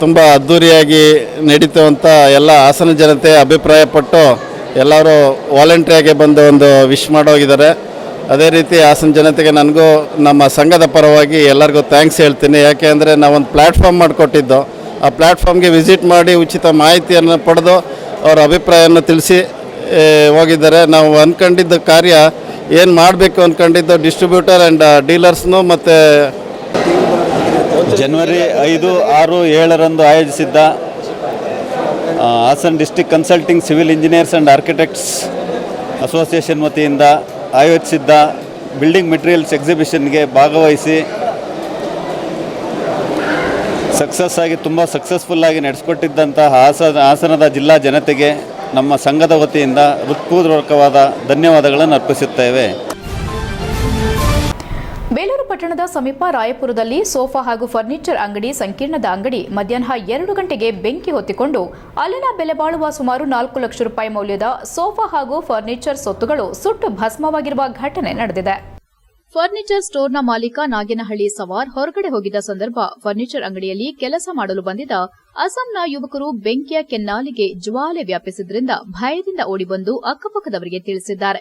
S7: ತುಂಬ ಅದ್ಧೂರಿಯಾಗಿ ನಡೀತು ಅಂತ ಎಲ್ಲ ಹಾಸನ ಜನತೆ ಅಭಿಪ್ರಾಯಪಟ್ಟು ಎಲ್ಲರೂ ವಾಲಂಟ್ರಿಯಾಗಿ ಬಂದು ಒಂದು ವಿಶ್ ಮಾಡೋಗಿದ್ದಾರೆ ಅದೇ ರೀತಿ ಹಾಸನ ಜನತೆಗೆ ನನಗೂ ನಮ್ಮ ಸಂಘದ ಪರವಾಗಿ ಎಲ್ಲರಿಗೂ ಥ್ಯಾಂಕ್ಸ್ ಹೇಳ್ತೀನಿ. ಯಾಕೆ ಅಂದರೆ ನಾವೊಂದು ಪ್ಲ್ಯಾಟ್ಫಾರ್ಮ್ ಮಾಡಿಕೊಟ್ಟಿದ್ದು. ಆ ಪ್ಲ್ಯಾಟ್ಫಾರ್ಮ್ಗೆ ವಿಸಿಟ್ ಮಾಡಿ ಉಚಿತ ಮಾಹಿತಿಯನ್ನು ಪಡೆದು ಅವರ ಅಭಿಪ್ರಾಯವನ್ನು ತಿಳಿಸಿ ಹೋಗಿದ್ದಾರೆ. ನಾವು ಅಂದ್ಕೊಂಡಿದ್ದ ಕಾರ್ಯ ಏನು ಮಾಡಬೇಕು ಅಂದ್ಕೊಂಡಿದ್ದು ಡಿಸ್ಟ್ರಿಬ್ಯೂಟರ್ ಆ್ಯಂಡ್ ಡೀಲರ್ಸ್ನು ಮತ್ತು
S8: ಜನವರಿ ಐದು ಆರು ಏಳರಂದು ಆಯೋಜಿಸಿದ್ದ Hassan district consulting civil engineers and architects association ವತಿಯಿಂದ ಆಯೋಜಿಸಿದ್ದ ಬಿಲ್ಡಿಂಗ್ ಮೆಟೀರಿಯಲ್ಸ್ ಎಕ್ಸಿಬಿಷನ್ಗೆ ಭಾಗವಹಿಸಿ ಸಕ್ಸಸ್ ಆಗಿ ತುಂಬ ಸಕ್ಸಸ್ಫುಲ್ಲಾಗಿ ನಡೆಸ್ಕೊಟ್ಟಿದ್ದಂಥ ಹಾಸನ, ಹಾಸನದ ಜಿಲ್ಲಾ ಜನತೆಗೆ ನಮ್ಮ ಸಂಘದ ವತಿಯಿಂದ ಹೃತ್ಪೂರ್ವಕವಾದ ಧನ್ಯವಾದಗಳನ್ನು ಅರ್ಪಿಸುತ್ತೇವೆ.
S1: ಬೇಲೂರು ಪಟ್ಟಣದ ಸಮೀಪ ರಾಯಪುರದಲ್ಲಿ ಸೋಫಾ ಹಾಗೂ ಫರ್ನಿಚರ್ ಅಂಗಡಿ, ಸಂಕೀರ್ಣದ ಅಂಗಡಿ ಮಧ್ಯಾಹ್ನ ಎರಡು ಗಂಟೆಗೆ ಬೆಂಕಿ ಹೊತ್ತಿಕೊಂಡು ಅಲ್ಲಿನ ಬೆಲೆ ಬಾಳುವ ಸುಮಾರು ನಾಲ್ಕು ಲಕ್ಷ ರೂಪಾಯಿ ಮೌಲ್ಯದ ಸೋಫಾ ಹಾಗೂ ಫರ್ನಿಚರ್ ಸೊತ್ತುಗಳು ಸುಟ್ಟು ಭಸ್ಮವಾಗಿರುವ ಘಟನೆ ನಡೆದಿದೆ.
S2: ಫರ್ನಿಚರ್ ಸ್ಟೋರ್ನ ಮಾಲೀಕ ನಾಗೇನಹಳ್ಳಿ ಸವಾರ್ ಹೊರಗಡೆ ಹೋಗಿದ್ದ ಸಂದರ್ಭ ಫರ್ನಿಚರ್ ಅಂಗಡಿಯಲ್ಲಿ ಕೆಲಸ ಮಾಡಲು ಬಂದಿದ್ದ ಅಸ್ಸಾಂನ ಯುವಕರು ಬೆಂಕಿಯ ಕೆನ್ನಾಲಿಗೆ ಜ್ವಾಲೆ ವ್ಯಾಪಿಸಿದ್ರಿಂದ ಭಯದಿಂದ ಓಡಿಬಂದು ಅಕ್ಕಪಕ್ಕದವರಿಗೆ ತಿಳಿಸಿದ್ದಾರೆ.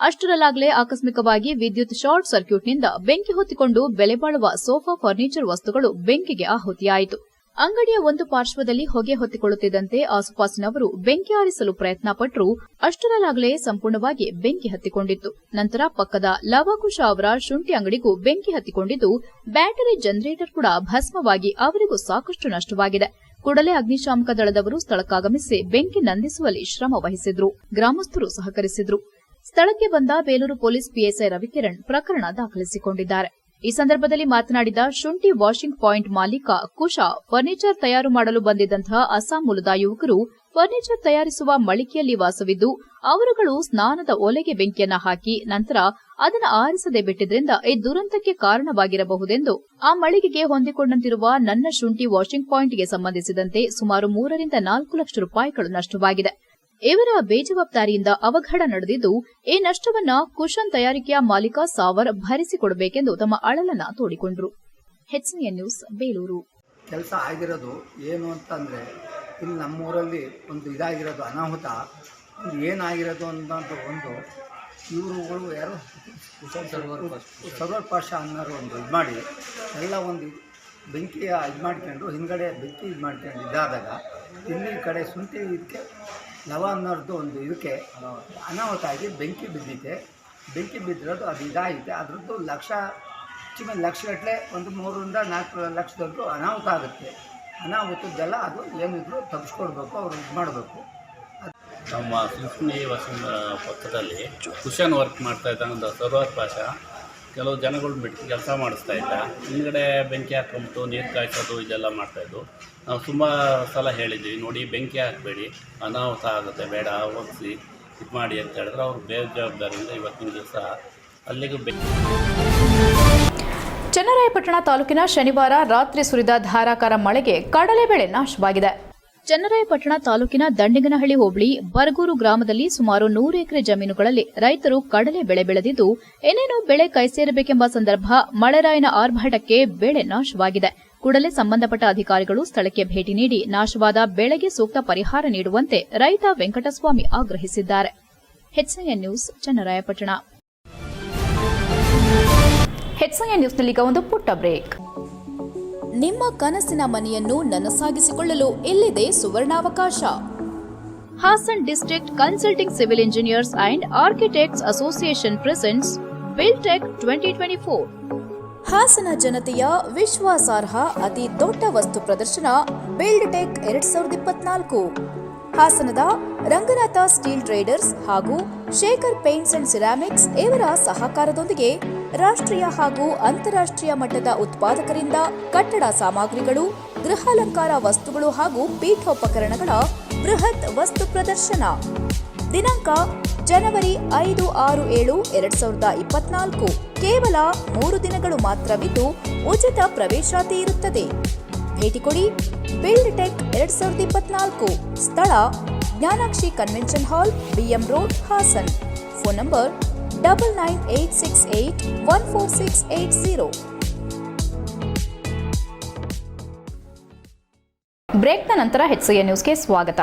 S2: ಅಷ್ಟರಲ್ಲಾಗಲೇ ಆಕಸ್ಮಿಕವಾಗಿ ವಿದ್ಯುತ್ ಶಾರ್ಟ್ ಸರ್ಕ್ಯೂಟ್ನಿಂದ ಬೆಂಕಿ ಹೊತ್ತಿಕೊಂಡು ಬೆಲೆ ಬಾಳುವ ಸೋಫಾ ಫರ್ನಿಚರ್ ವಸ್ತುಗಳು ಬೆಂಕಿಗೆ ಆಹುತಿಯಾಯಿತು. ಅಂಗಡಿಯ ಒಂದು ಪಾರ್ಶ್ವದಲ್ಲಿ ಹೊಗೆ ಹೊತ್ತಿಕೊಳ್ಳುತ್ತಿದ್ದಂತೆ ಆಸುಪಾಸಿನವರು ಬೆಂಕಿ ಆರಿಸಲು ಪ್ರಯತ್ನ ಪಟ್ಟರು ಅಷ್ಟರಲ್ಲಾಗಲೇ ಸಂಪೂರ್ಣವಾಗಿ ಬೆಂಕಿ ಹತ್ತಿಕೊಂಡಿತ್ತು. ನಂತರ ಪಕ್ಕದ ಲವಕುಶ ಅವರ ಶುಂಠಿ ಅಂಗಡಿಗೂ ಬೆಂಕಿ ಹತ್ತಿಕೊಂಡಿದ್ದು, ಬ್ಯಾಟರಿ ಜನರೇಟರ್ ಕೂಡ ಭಸ್ಮವಾಗಿ ಅವರಿಗೂ ಸಾಕಷ್ಟು ನಷ್ಟವಾಗಿದೆ. ಕೂಡಲೇ ಅಗ್ನಿಶಾಮಕ ದಳದವರು ಸ್ಥಳಕ್ಕಾಗಮಿಸಿ ಬೆಂಕಿ ನಂದಿಸುವಲ್ಲಿ ಶ್ರಮ ವಹಿಸಿದ್ರು. ಗ್ರಾಮಸ್ಥರು ಸಹಕರಿಸಿದ್ರು. ಸ್ಥಳಕ್ಕೆ ಬಂದ ಬೇಲೂರು ಪೊಲೀಸ್ ಪಿಎಸ್ಐ ರವಿಕಿರಣ್ ಪ್ರಕರಣ ದಾಖಲಿಸಿಕೊಂಡಿದ್ದಾರೆ. ಈ ಸಂದರ್ಭದಲ್ಲಿ ಮಾತನಾಡಿದ ಶುಂಠಿ ವಾಷಿಂಗ್ ಪಾಯಿಂಟ್ ಮಾಲೀಕ ಕುಶಾ, ಫರ್ನಿಚರ್ ತಯಾರು ಮಾಡಲು ಬಂದಿದ್ದಂತಹ ಅಸ್ಸಾಂ ಮೂಲದ ಯುವಕರು ಫರ್ನಿಚರ್ ತಯಾರಿಸುವ ಮಳಿಗೆಯಲ್ಲಿ ವಾಸವಿದ್ದು, ಅವರುಗಳು ಸ್ನಾನದ ಒಲೆಗೆ ಬೆಂಕಿಯನ್ನ ಹಾಕಿ ನಂತರ ಅದನ್ನು ಆರಿಸದೆ ಬಿಟ್ಟಿದ್ರಿಂದ ಈ ದುರಂತಕ್ಕೆ ಕಾರಣವಾಗಿರಬಹುದೆಂದು ಆ ಮಳಿಗೆಗೆ ಹೊಂದಿಕೊಂಡಂತಿರುವ ನನ್ನ ಶುಂಠಿ ವಾಷಿಂಗ್ ಪಾಯಿಂಟ್ಗೆ ಸಂಬಂಧಿಸಿದಂತೆ ಸುಮಾರು ಮೂರರಿಂದ ನಾಲ್ಕು ಲಕ್ಷ ರೂಪಾಯಿಗಳು ನಷ್ಟವಾಗಿದೆ. ಇವರ ಬೇಜವಾಬ್ದಾರಿಯಿಂದ ಅವಘಡ ನಡೆದಿದ್ದು ಈ ನಷ್ಟವನ್ನ ಕುಶನ್ ತಯಾರಿಕೆಯ ಮಾಲೀಕ ಸಾವರ್ ಭರಿಸಿಕೊಡಬೇಕೆಂದು ತಮ್ಮ ಅಳಲನ್ನ ತೋಡಿಕೊಂಡರು. ನ್ಯೂಸ್ ಬೇಲೂರು.
S9: ಕೆಲಸ ಆಗಿರೋದು ಏನು ಅಂತಂದರೆ ಇಲ್ಲಿ ನಮ್ಮೂರಲ್ಲಿ ಒಂದು ಇದಾಗಿರೋದು ಅನಾಹುತ. ಏನಾಗಿರೋದು ಅಂತ ಒಂದು ಇವರುಗಳು ಯಾರು? ಸರ್ವರ್ ಪಾಶ ಅನ್ನೋರು ಒಂದು ಇದು ಮಾಡಿ ಎಲ್ಲ ಒಂದು ಬೆಂಕಿಯ ಇದು ಮಾಡ್ಕೊಂಡು ಹಿಂದ್ಗಡೆ ಬೆಂಕಿ ಇದು ಮಾಡ್ಕೊಂಡು ಇದಾದಾಗ ಇಲ್ಲಿ ಕಡೆ ಶುಂಠಿ ಇದಕ್ಕೆ ಲವ ಅನ್ನೋರ್ದು ಒಂದು ಇದಕ್ಕೆ ಅನಾಹುತ ಆಗಿ ಬೆಂಕಿ ಬಿದ್ದಿದೆ. ಬೆಂಕಿ ಬಿದ್ದಿರೋದು ಅದು ಇದಾಗಿದೆ. ಅದರದ್ದು ಲಕ್ಷ ಹೆಚ್ಚಿನ ಲಕ್ಷಗಟ್ಟಲೆ ಒಂದು ಮೂರರಿಂದ ನಾಲ್ಕು ಲಕ್ಷದವರೆಗೂ ಅನಾಹುತ ಆಗುತ್ತೆ. ಅನಾಹುತದ್ದೆಲ್ಲ ಅದು ಏನಿದ್ರು ತಪ್ಪಿಸ್ಕೊಡ್ಬೇಕು ಅವ್ರು ಇದು ಮಾಡಬೇಕು.
S10: ನಮ್ಮ ಸುಷ್ಮಿ ವಸಂದ ಪಕ್ಕದಲ್ಲಿ ಕುಷನ್ ವರ್ಕ್ ಮಾಡ್ತಾ ಇದ್ದಂಥ ಸರ್ವರ್ ಪಾಷ. ಕೆಲವು ಜನಗಳು ಬಿಟ್ಟು ಕೆಲಸ ಮಾಡಿಸ್ತಾ ಇದ್ದ ಹಿಂದ್ಗಡೆ ಬೆಂಕಿ ಹಾಕೊಂಬಿಟ್ಟು ನೀರು ಕಾಯಿಸೋದು, ಇದೆಲ್ಲ ಮಾಡ್ತಾಯಿದ್ದು ನಾವು ತುಂಬ ಸಲ ಹೇಳಿದ್ವಿ, ನೋಡಿ, ಬೆಂಕಿ ಹಾಕಬೇಡಿ, ಅನಾಹುತ ಆಗುತ್ತೆ, ಬೇಡ ಒರೆಸಿ ಇದು ಮಾಡಿ ಅಂತ ಹೇಳಿದ್ರೆ. ಅವ್ರು ಬೇಜವಾಬ್ದಾರಿಯಿಂದ ಇವತ್ತಿನ ದಿವಸ ಅಲ್ಲಿಗೂ
S1: ಚನ್ನರಾಯಪಟ್ಟಣ ತಾಲೂಕಿನ ಶನಿವಾರ ರಾತ್ರಿ ಸುರಿದ ಧಾರಾಕಾರ ಮಳೆಗೆ ಕಡಲೆ ಬೆಳೆ ನಾಶವಾಗಿದೆ.
S2: ಚನ್ನರಾಯಪಟ್ಟಣ ತಾಲೂಕಿನ ದಂಡಿಗನಹಳ್ಳಿ ಹೋಬಳಿ ಬರಗೂರು ಗ್ರಾಮದಲ್ಲಿ ಸುಮಾರು ನೂರು ಎಕರೆ ಜಮೀನುಗಳಲ್ಲಿ ರೈತರು ಕಡಲೆ ಬೆಳೆ ಬೆಳೆದಿದ್ದು, ಏನೇನೋ ಬೆಳೆ ಕೈಸೇರಬೇಕೆಂಬ ಸಂದರ್ಭ ಮಳೆರಾಯನ ಆರ್ಭಟಕ್ಕೆ ಬೆಳೆ ನಾಶವಾಗಿದೆ. ಕೂಡಲೇ ಸಂಬಂಧಪಟ್ಟ ಅಧಿಕಾರಿಗಳು ಸ್ಥಳಕ್ಕೆ ಭೇಟಿ ನೀಡಿ ನಾಶವಾದ ಬೆಳೆಗೆ ಸೂಕ್ತ ಪರಿಹಾರ ನೀಡುವಂತೆ ರೈತ ವೆಂಕಟಸ್ವಾಮಿ ಆಗ್ರಹಿಸಿದ್ದಾರೆ. ಹೆಚ್ಐಎನ್ ನ್ಯೂಸ್ ಚನ್ನರಾಯಪಟ್ಟಣ
S1: ಹೆಚ್ಐಎನ್ ಈಗ ಒಂದು ಪುಟ್ಟ ಬ್ರೇಕ್.
S2: ನಿಮ್ಮ ಕನಸಿನ ಮನೆಯನ್ನು ನನಸಾಗಿಸಿಕೊಳ್ಳಲು ಇಲ್ಲಿದೆ ಸುವರ್ಣಾವಕಾಶ? Hassan district consulting civil engineers and architects association presents Biltech twenty twenty four. Hassan ಜನತೆಯ ವಿಶ್ವಾಸಾರ್ಹ, ಅತಿ ದೊಡ್ಡ ವಸ್ತು ಪ್ರದರ್ಶನ ಬಿಲ್ಡ್ ಟೆಕ್ ಎರಡ್ ಸಾವಿರದ ಇಪ್ಪತ್ನಾಲ್ಕು. ಹಾಸನದ ರಂಗನಾಥ ಸ್ಟೀಲ್ ಟ್ರೇಡರ್ಸ್ ಹಾಗೂ ಶೇಖರ್ ಪೇಂಟ್ಸ್ ಅಂಡ್ ಸಿರಾಮಿಕ್ಸ್ ಇವರ ಸಹಕಾರದೊಂದಿಗೆ ರಾಷ್ಟ್ರೀಯ ಹಾಗೂ ಅಂತಾರಾಷ್ಟ್ರೀಯ ಮಟ್ಟದ ಉತ್ಪಾದಕರಿಂದ ಕಟ್ಟಡ ಸಾಮಗ್ರಿಗಳು, ಗೃಹಾಲಂಕಾರ ವಸ್ತುಗಳು ಹಾಗೂ ಪೀಠೋಪಕರಣಗಳ ಬೃಹತ್ ವಸ್ತು ಪ್ರದರ್ಶನ. ದಿನಾಂಕ ಜನವರಿ ಐದು ಆರು ಏಳು ಎರಡ್ ಸಾವಿರದ ಇಪ್ಪತ್ನಾಲ್ಕು. ಕೇವಲ ಮೂರು ದಿನಗಳು ಮಾತ್ರವಿದ್ದು ಉಚಿತ ಪ್ರವೇಶಾತಿ ಇರುತ್ತದೆ. ಭೇಟಿ ಕೊಡಿ ಬಿಲ್ಡ್ ಟೆಕ್ ಎರಡ್ ಸಾವಿರದ ಇಪ್ಪತ್ನಾಲ್ಕು. ಸ್ಥಳ Gnanakshi convention hall, BM road, Hassan. Phone number double nine eight six eight one four six eight zero
S1: ಬ್ರೇಕ್ನ ನಂತರ ಹೆಚ್ಐಎನ್ ನ್ಯೂಸ್ಗೆ ಸ್ವಾಗತ.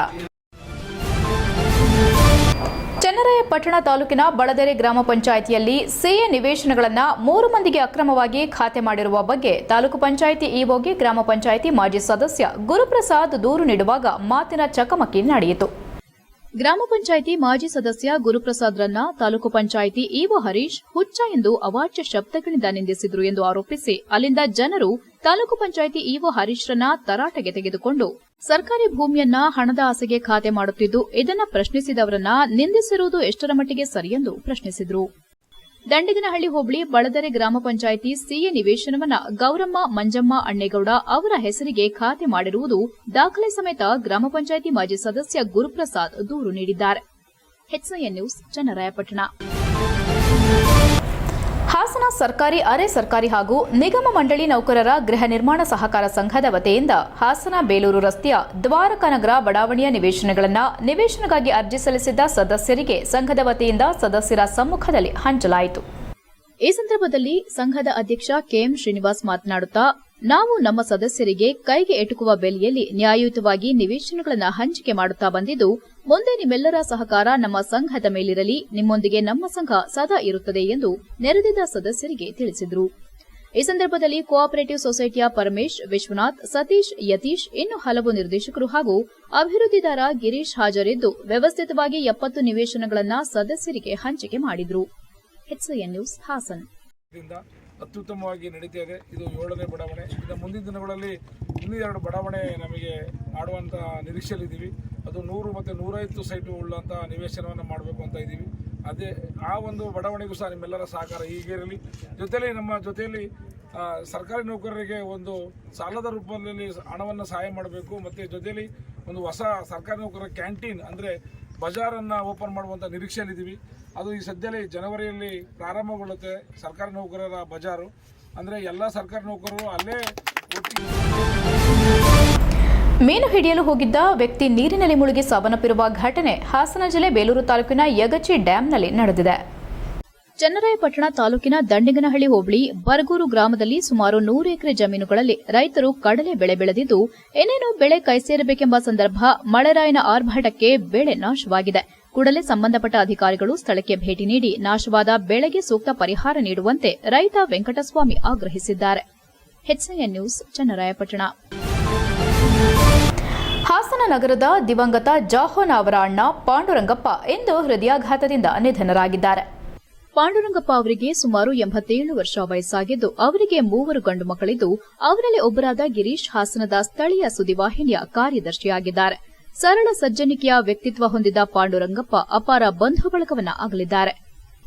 S1: ಚನ್ನರಾಯಪಟ್ಟಣ ತಾಲೂಕಿನ ಬಳದೆರೆ ಗ್ರಾಮ ಪಂಚಾಯಿತಿಯಲ್ಲಿ ಸಿಎ ನಿವೇಶನಗಳನ್ನು ಮೂರು ಮಂದಿಗೆ ಅಕ್ರಮವಾಗಿ ಖಾತೆ ಮಾಡಿರುವ ಬಗ್ಗೆ ತಾಲೂಕು ಪಂಚಾಯಿತಿ ಇಒಗೆ ಗ್ರಾಮ ಪಂಚಾಯಿತಿ ಮಾಜಿ ಸದಸ್ಯ ಗುರುಪ್ರಸಾದ್ ದೂರು ನೀಡುವಾಗ ಮಾತಿನ ಚಕಮಕಿ ನಡೆಯಿತು.
S2: ಗ್ರಾಮ ಪಂಚಾಯಿತಿ ಮಾಜಿ ಸದಸ್ಯ ಗುರುಪ್ರಸಾದ್ರನ್ನ ತಾಲೂಕು ಪಂಚಾಯಿತಿ ಇಒ ಹರೀಶ್ ಹುಚ್ಚ ಎಂದು ಅವಾಚ್ಯ ಶಬ್ದಗಳಿಂದ ನಿಂದಿಸಿದರು ಎಂದು ಆರೋಪಿಸಿ ಅಲ್ಲಿಂದ ಜನರು ತಾಲೂಕು ಪಂಚಾಯಿತಿ ಇಒ ಹರೀಶ್ರನ್ನ ತರಾಟೆಗೆ ತೆಗೆದುಕೊಂಡು ಸರ್ಕಾರಿ ಭೂಮಿಯನ್ನ ಹಣದ ಆಸೆಗೆ ಖಾತೆ ಮಾಡುತ್ತಿದ್ದು, ಇದನ್ನ ಪ್ರಶ್ನಿಸಿದವರನ್ನ ನಿಂದಿಸಿರುವುದು ಎಷ್ಟರ ಮಟ್ಟಿಗೆ ಸರಿಯೆಂದು ಪ್ರಶ್ನಿಸಿದರು. ದಂಡಿಗನಹಳ್ಳಿ ಹೋಬಳಿ ಬಳದರೆ ಗ್ರಾಮ ಪಂಚಾಯಿತಿ ಸಿಎ ನಿವೇಶನವನ್ನ ಗೌರಮ್ಮ ಮಂಜಮ್ಮ ಅಣ್ಣೇಗೌಡ ಅವರ ಹೆಸರಿಗೆ ಖಾತೆ ಮಾಡಿರುವುದು ದಾಖಲೆ ಸಮೇತ ಗ್ರಾಮ ಪಂಚಾಯಿತಿ ಮಾಜಿ ಸದಸ್ಯ ಗುರುಪ್ರಸಾದ್ ದೂರು ನೀಡಿದ್ದಾರೆ.
S1: ಹಾಸನ ಸರ್ಕಾರಿ, ಅರೆ ಸರ್ಕಾರಿ ಹಾಗೂ ನಿಗಮ ಮಂಡಳಿ ನೌಕರರ ಗೃಹ ನಿರ್ಮಾಣ ಸಹಕಾರ ಸಂಘದ ವತಿಯಿಂದ ಹಾಸನ ಬೇಲೂರು ರಸ್ತೆಯ ದ್ವಾರಕನಗರ ಬಡಾವಣೆಯ ನಿವೇಶನಗಳನ್ನು ನಿವೇಶನಗಾಗಿ ಅರ್ಜಿ ಸಲ್ಲಿಸಿದ್ದ ಸದಸ್ಯರಿಗೆ ಸಂಘದ ವತಿಯಿಂದ ಸದಸ್ಯರ ಸಮ್ಮುಖದಲ್ಲಿ ಹಂಚಲಾಯಿತು.
S2: ಈ ಸಂದರ್ಭದಲ್ಲಿ ಸಂಘದ ಅಧ್ಯಕ್ಷ ಕೆಎಂ ಶ್ರೀನಿವಾಸ್ ಮಾತನಾಡುತ್ತಾ ನಾವು ನಮ್ಮ ಸದಸ್ಯರಿಗೆ ಕೈಗೆ ಎಟುಕುವ ಬೆಲೆಯಲ್ಲಿ ನ್ಯಾಯಯುತವಾಗಿ ನಿವೇಶನಗಳನ್ನು ಹಂಚಿಕೆ ಮಾಡುತ್ತಾ ಬಂದಿದ್ದು, ಮುಂದೆ ನಿಮ್ಮೆಲ್ಲರ ಸಹಕಾರ ನಮ್ಮ ಸಂಘದ ಮೇಲಿರಲಿ, ನಿಮ್ಮೊಂದಿಗೆ ನಮ್ಮ ಸಂಘ ಸದಾ ಇರುತ್ತದೆ ಎಂದು ನೆರೆದಿದ್ದ ಸದಸ್ಯರಿಗೆ ತಿಳಿಸಿದರು. ಈ ಸಂದರ್ಭದಲ್ಲಿ ಕೋಆಪರೇಟಿವ್ ಸೊಸೈಟಿಯ ಪರಮೇಶ್, ವಿಶ್ವನಾಥ್, ಸತೀಶ್, ಯತೀಶ್, ಇನ್ನು ಹಲವು ನಿರ್ದೇಶಕರು ಹಾಗೂ ಅಭಿವೃದ್ದಿದಾರ ಗಿರೀಶ್ ಹಾಜರಿದ್ದು, ವ್ಯವಸ್ಥಿತವಾಗಿ ಎಪ್ಪತ್ತು ನಿವೇಶನಗಳನ್ನು ಸದಸ್ಯರಿಗೆ ಹಂಚಿಕೆ ಮಾಡಿದರು.
S11: ಅತ್ಯುತ್ತಮವಾಗಿ ನಡೀತಾ ಇದೆ ಇದು ಏಳನೇ ಬಡಾವಣೆ. ಇನ್ನು ಮುಂದಿನ ದಿನಗಳಲ್ಲಿ ಇನ್ನೂ ಎರಡು ಬಡಾವಣೆ ನಮಗೆ ಮಾಡುವಂಥ ನಿರೀಕ್ಷೆಯಲ್ಲಿದ್ದೀವಿ. ಅದು ನೂರು ಮತ್ತು ನೂರೈವತ್ತು ಸೈಟು ಉಳ್ಳಂಥ ನಿವೇಶನವನ್ನು ಮಾಡಬೇಕು ಅಂತ ಇದ್ದೀವಿ. ಅದೇ ಆ ಒಂದು ಬಡಾವಣೆಗೂ ಸಹ ನಿಮ್ಮೆಲ್ಲರ ಸಹಕಾರ ಈಗಿರಲಿ ಜೊತೆಯಲ್ಲಿ ನಮ್ಮ ಜೊತೆಯಲ್ಲಿ ಸರ್ಕಾರಿ ನೌಕರರಿಗೆ ಒಂದು ಸಾಲದ ರೂಪದಲ್ಲಿ ಹಣವನ್ನು ಸಹಾಯ ಮಾಡಬೇಕು. ಮತ್ತು ಜೊತೆಯಲ್ಲಿ ಒಂದು ಹೊಸ ಸರ್ಕಾರಿ ನೌಕರರ ಕ್ಯಾಂಟೀನ್ ಅಂದರೆ ಬಜಾರನ್ನು ಓಪನ್ ಮಾಡುವಂಥ ನಿರೀಕ್ಷೆಯಲ್ಲಿದ್ದೀವಿ. ಅದು ಈ ಸದ್ಯದಲ್ಲಿ ಜನವರಿಯಲ್ಲಿ ಪ್ರಾರಂಭಗೊಳ್ಳುತ್ತೆ. ಸರ್ಕಾರಿ ನೌಕರರ ಬಜಾರು. ಅಂದರೆ ಎಲ್ಲ ಸರ್ಕಾರಿ ನೌಕರರು ಅಲ್ಲೇ
S1: ಮೀನು ಹಿಡಿಯಲು ಹೋಗಿದ್ದ ವ್ಯಕ್ತಿ ನೀರಿನಲ್ಲಿ ಮುಳುಗಿ ಸಾವನ್ನಪ್ಪಿರುವ ಘಟನೆ ಹಾಸನ ಜಿಲ್ಲೆ ಬೇಲೂರು ತಾಲೂಕಿನ ಯಗಚಿ ಡ್ಯಾಂನಲ್ಲಿ ನಡೆದಿದೆ.
S2: ಚನ್ನರಾಯಪಟ್ಟಣ ತಾಲೂಕಿನ ದಂಡಿಗನಹಳ್ಳಿ ಹೋಬಳಿ ಬರಗೂರು ಗ್ರಾಮದಲ್ಲಿ ಸುಮಾರು ನೂರು ಎಕರೆ ಜಮೀನುಗಳಲ್ಲಿ ರೈತರು ಕಡಲೆ ಬೆಳೆ ಬೆಳೆದಿದ್ದು, ಏನೇನೋ ಬೆಳೆ ಕೈಸೇರಬೇಕೆಂಬ ಸಂದರ್ಭ ಮಳೆರಾಯನ ಆರ್ಭಟಕ್ಕೆ ಬೆಳೆ ನಾಶವಾಗಿದೆ. ಕೂಡಲೇ ಸಂಬಂಧಪಟ್ಟ ಅಧಿಕಾರಿಗಳು ಸ್ಥಳಕ್ಕೆ ಭೇಟಿ ನೀಡಿ ನಾಶವಾದ ಬೆಳೆಗೆ ಸೂಕ್ತ ಪರಿಹಾರ ನೀಡುವಂತೆ ರೈತ ವೆಂಕಟಸ್ವಾಮಿ ಆಗ್ರಹಿಸಿದ್ದಾರೆ. ನ್ಯೂಸ್
S1: ಹಾಸನ ನಗರದ ದಿವಂಗತ ಜಾಹೋನ್ ಅವರ ಅಣ್ಣ ಪಾಂಡುರಂಗಪ್ಪ ಇಂದು ಹೃದಯಾಘಾತದಿಂದ ನಿಧನರಾಗಿದ್ದಾರೆ.
S2: ಪಾಂಡುರಂಗಪ್ಪ ಅವರಿಗೆ ಸುಮಾರು ಎಂಬತ್ತೇಳು ವರ್ಷ ವಯಸ್ಸಾಗಿದ್ದು, ಅವರಿಗೆ ಮೂವರು ಗಂಡು ಮಕ್ಕಳಿದ್ದು, ಅವರಲ್ಲಿ ಒಬ್ಬರಾದ ಗಿರೀಶ್ ಹಾಸನದ ಸ್ಥಳೀಯ ಸುದ್ದಿವಾಹಿನಿಯ ಕಾರ್ಯದರ್ಶಿಯಾಗಿದ್ದಾರೆ. ಸರಳ ಸಜ್ಜನಿಕೆಯ ವ್ಯಕ್ತಿತ್ವ ಹೊಂದಿದ ಪಾಂಡುರಂಗಪ್ಪ ಅಪಾರ ಬಂಧು ಬಳಗವನ್ನ ಆಗಲಿದ್ದಾರೆ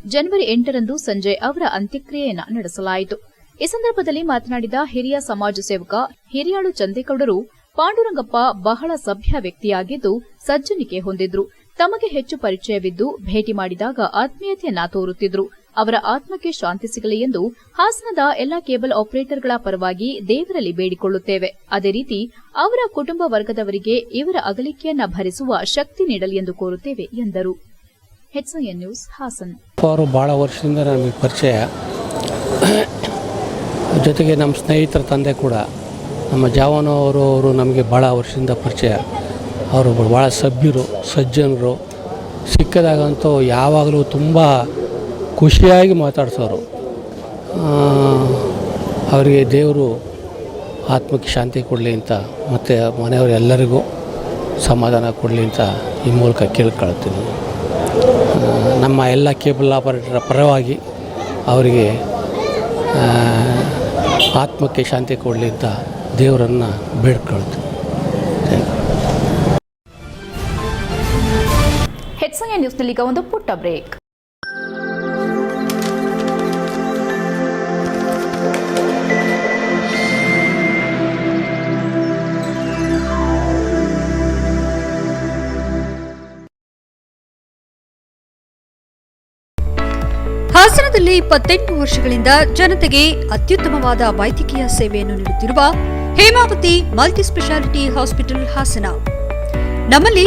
S2: ಜನವರಿ ಎಂಟರಂದು ಸಂಜೆ ಅವರ ಅಂತ್ಯಕ್ರಿಯೆಯನ್ನು ನಡೆಸಲಾಯಿತು. ಈ ಸಂದರ್ಭದಲ್ಲಿ ಮಾತನಾಡಿದ ಹಿರಿಯ ಸಮಾಜ ಸೇವಕ ಹಿರಿಯಾಳು ಚಂದೇಗೌಡರು, ಪಾಂಡುರಂಗಪ್ಪ ಬಹಳ ಸಭ್ಯ ವ್ಯಕ್ತಿಯಾಗಿದ್ದು ಸಜ್ಜನಿಕೆ ಹೊಂದಿದ್ರು. ತಮಗೆ ಹೆಚ್ಚು ಪರಿಚಯವಿದ್ದು ಭೇಟಿ ಮಾಡಿದಾಗ ಆತ್ಮೀಯತೆಯನ್ನ ತೋರುತ್ತಿದ್ರು. ಅವರ ಆತ್ಮಕ್ಕೆ ಶಾಂತಿ ಸಿಗಲಿ ಎಂದು ಹಾಸನದ ಎಲ್ಲಾ ಕೇಬಲ್ ಆಪರೇಟರ್ಗಳ ಪರವಾಗಿ ದೇವರಲ್ಲಿ ಬೇಡಿಕೊಳ್ಳುತ್ತೇವೆ. ಅದೇ ರೀತಿ ಅವರ ಕುಟುಂಬ ವರ್ಗದವರಿಗೆ ಇವರ ಅಗಲಿಕೆಯನ್ನ ಭರಿಸುವ ಶಕ್ತಿ ನೀಡಲಿ ಎಂದು ಕೋರುತ್ತೇವೆ ಎಂದರು. ನ್ಯೂಸ್, ಹಾಸನ್.
S12: ಅವರು ಭಾಳ ವರ್ಷದಿಂದ ನಮಗೆ ಪರಿಚಯ. ಜೊತೆಗೆ ನಮ್ಮ ಸ್ನೇಹಿತರ ತಂದೆ ಕೂಡ, ನಮ್ಮ ಜಾವನ ಅವರು ಅವರು ನಮಗೆ ಭಾಳ ವರ್ಷದಿಂದ ಪರಿಚಯ. ಅವರು ಭಾಳ ಸಭ್ಯರು, ಸಜ್ಜನರು. ಸಿಕ್ಕದಾಗಂತೂ ಯಾವಾಗಲೂ ತುಂಬ ಖುಷಿಯಾಗಿ ಮಾತಾಡ್ಸೋರು. ಅವರಿಗೆ ದೇವರು ಆತ್ಮಕ್ಕೆ ಶಾಂತಿ ಕೊಡಲಿ ಅಂತ ಮತ್ತು ಮನೆಯವರೆಲ್ಲರಿಗೂ ಸಮಾಧಾನ ಕೊಡಲಿ ಅಂತ ಈ ಮೂಲಕ ಕೇಳ್ಕೊಳ್ತೀನಿ. ನಮ್ಮ ಎಲ್ಲ ಕೇಬಲ್ ಆಪರೇಟರ್ ಪರವಾಗಿ ಅವರಿಗೆ ಆತ್ಮಕ್ಕೆ ಶಾಂತಿ ಕೊಡಲಿ ಅಂತ ದೇವರನ್ನು ಬೇಡ್ಕೊಳ್ತೀನಿ.
S1: ಹೆಚ್ಐಎನ್ ನ್ಯೂಸ್ನಲ್ಲಿ ಒಂದು ಪುಟ್ಟ ಬ್ರೇಕ್.
S13: ಹಾಸನದಲ್ಲಿ ಇಪ್ಪತ್ತೆಂಟು ವರ್ಷಗಳಿಂದ ಜನತೆಗೆ ಅತ್ಯುತ್ತಮವಾದ ವೈದ್ಯಕೀಯ ಸೇವೆಯನ್ನು ನೀಡುತ್ತಿರುವ Hemavathi multi speciality hospital Hassan. ನಮ್ಮಲ್ಲಿ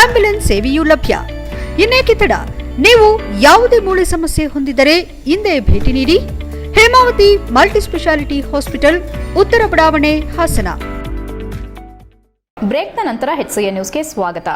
S13: ಆಂಬ್ಯುಲೆನ್ಸ್ ಸೇವೆಯೂ ಲಭ್ಯ. ಇನ್ನೇಕೆ ತಡ ನೀವು ಯಾವುದೇ ಮೂಳೆ ಸಮಸ್ಯೆ ಹೊಂದಿದ್ದರೆ ಹಿಂದೆ ಭೇಟಿ ನೀಡಿ. ಹೇಮಾವತಿ ಮಲ್ಟಿ ಸ್ಪೆಷಾಲಿಟಿ ಹಾಸ್ಪಿಟಲ್, ಉತ್ತರ ಬಡಾವಣೆ, ಹಾಸನ.
S1: ಬ್ರೇಕ್ನ ನಂತರ ಹೆಚ್ಸಿಎ ನ್ಯೂಸ್ಗೆ ಸ್ವಾಗತ.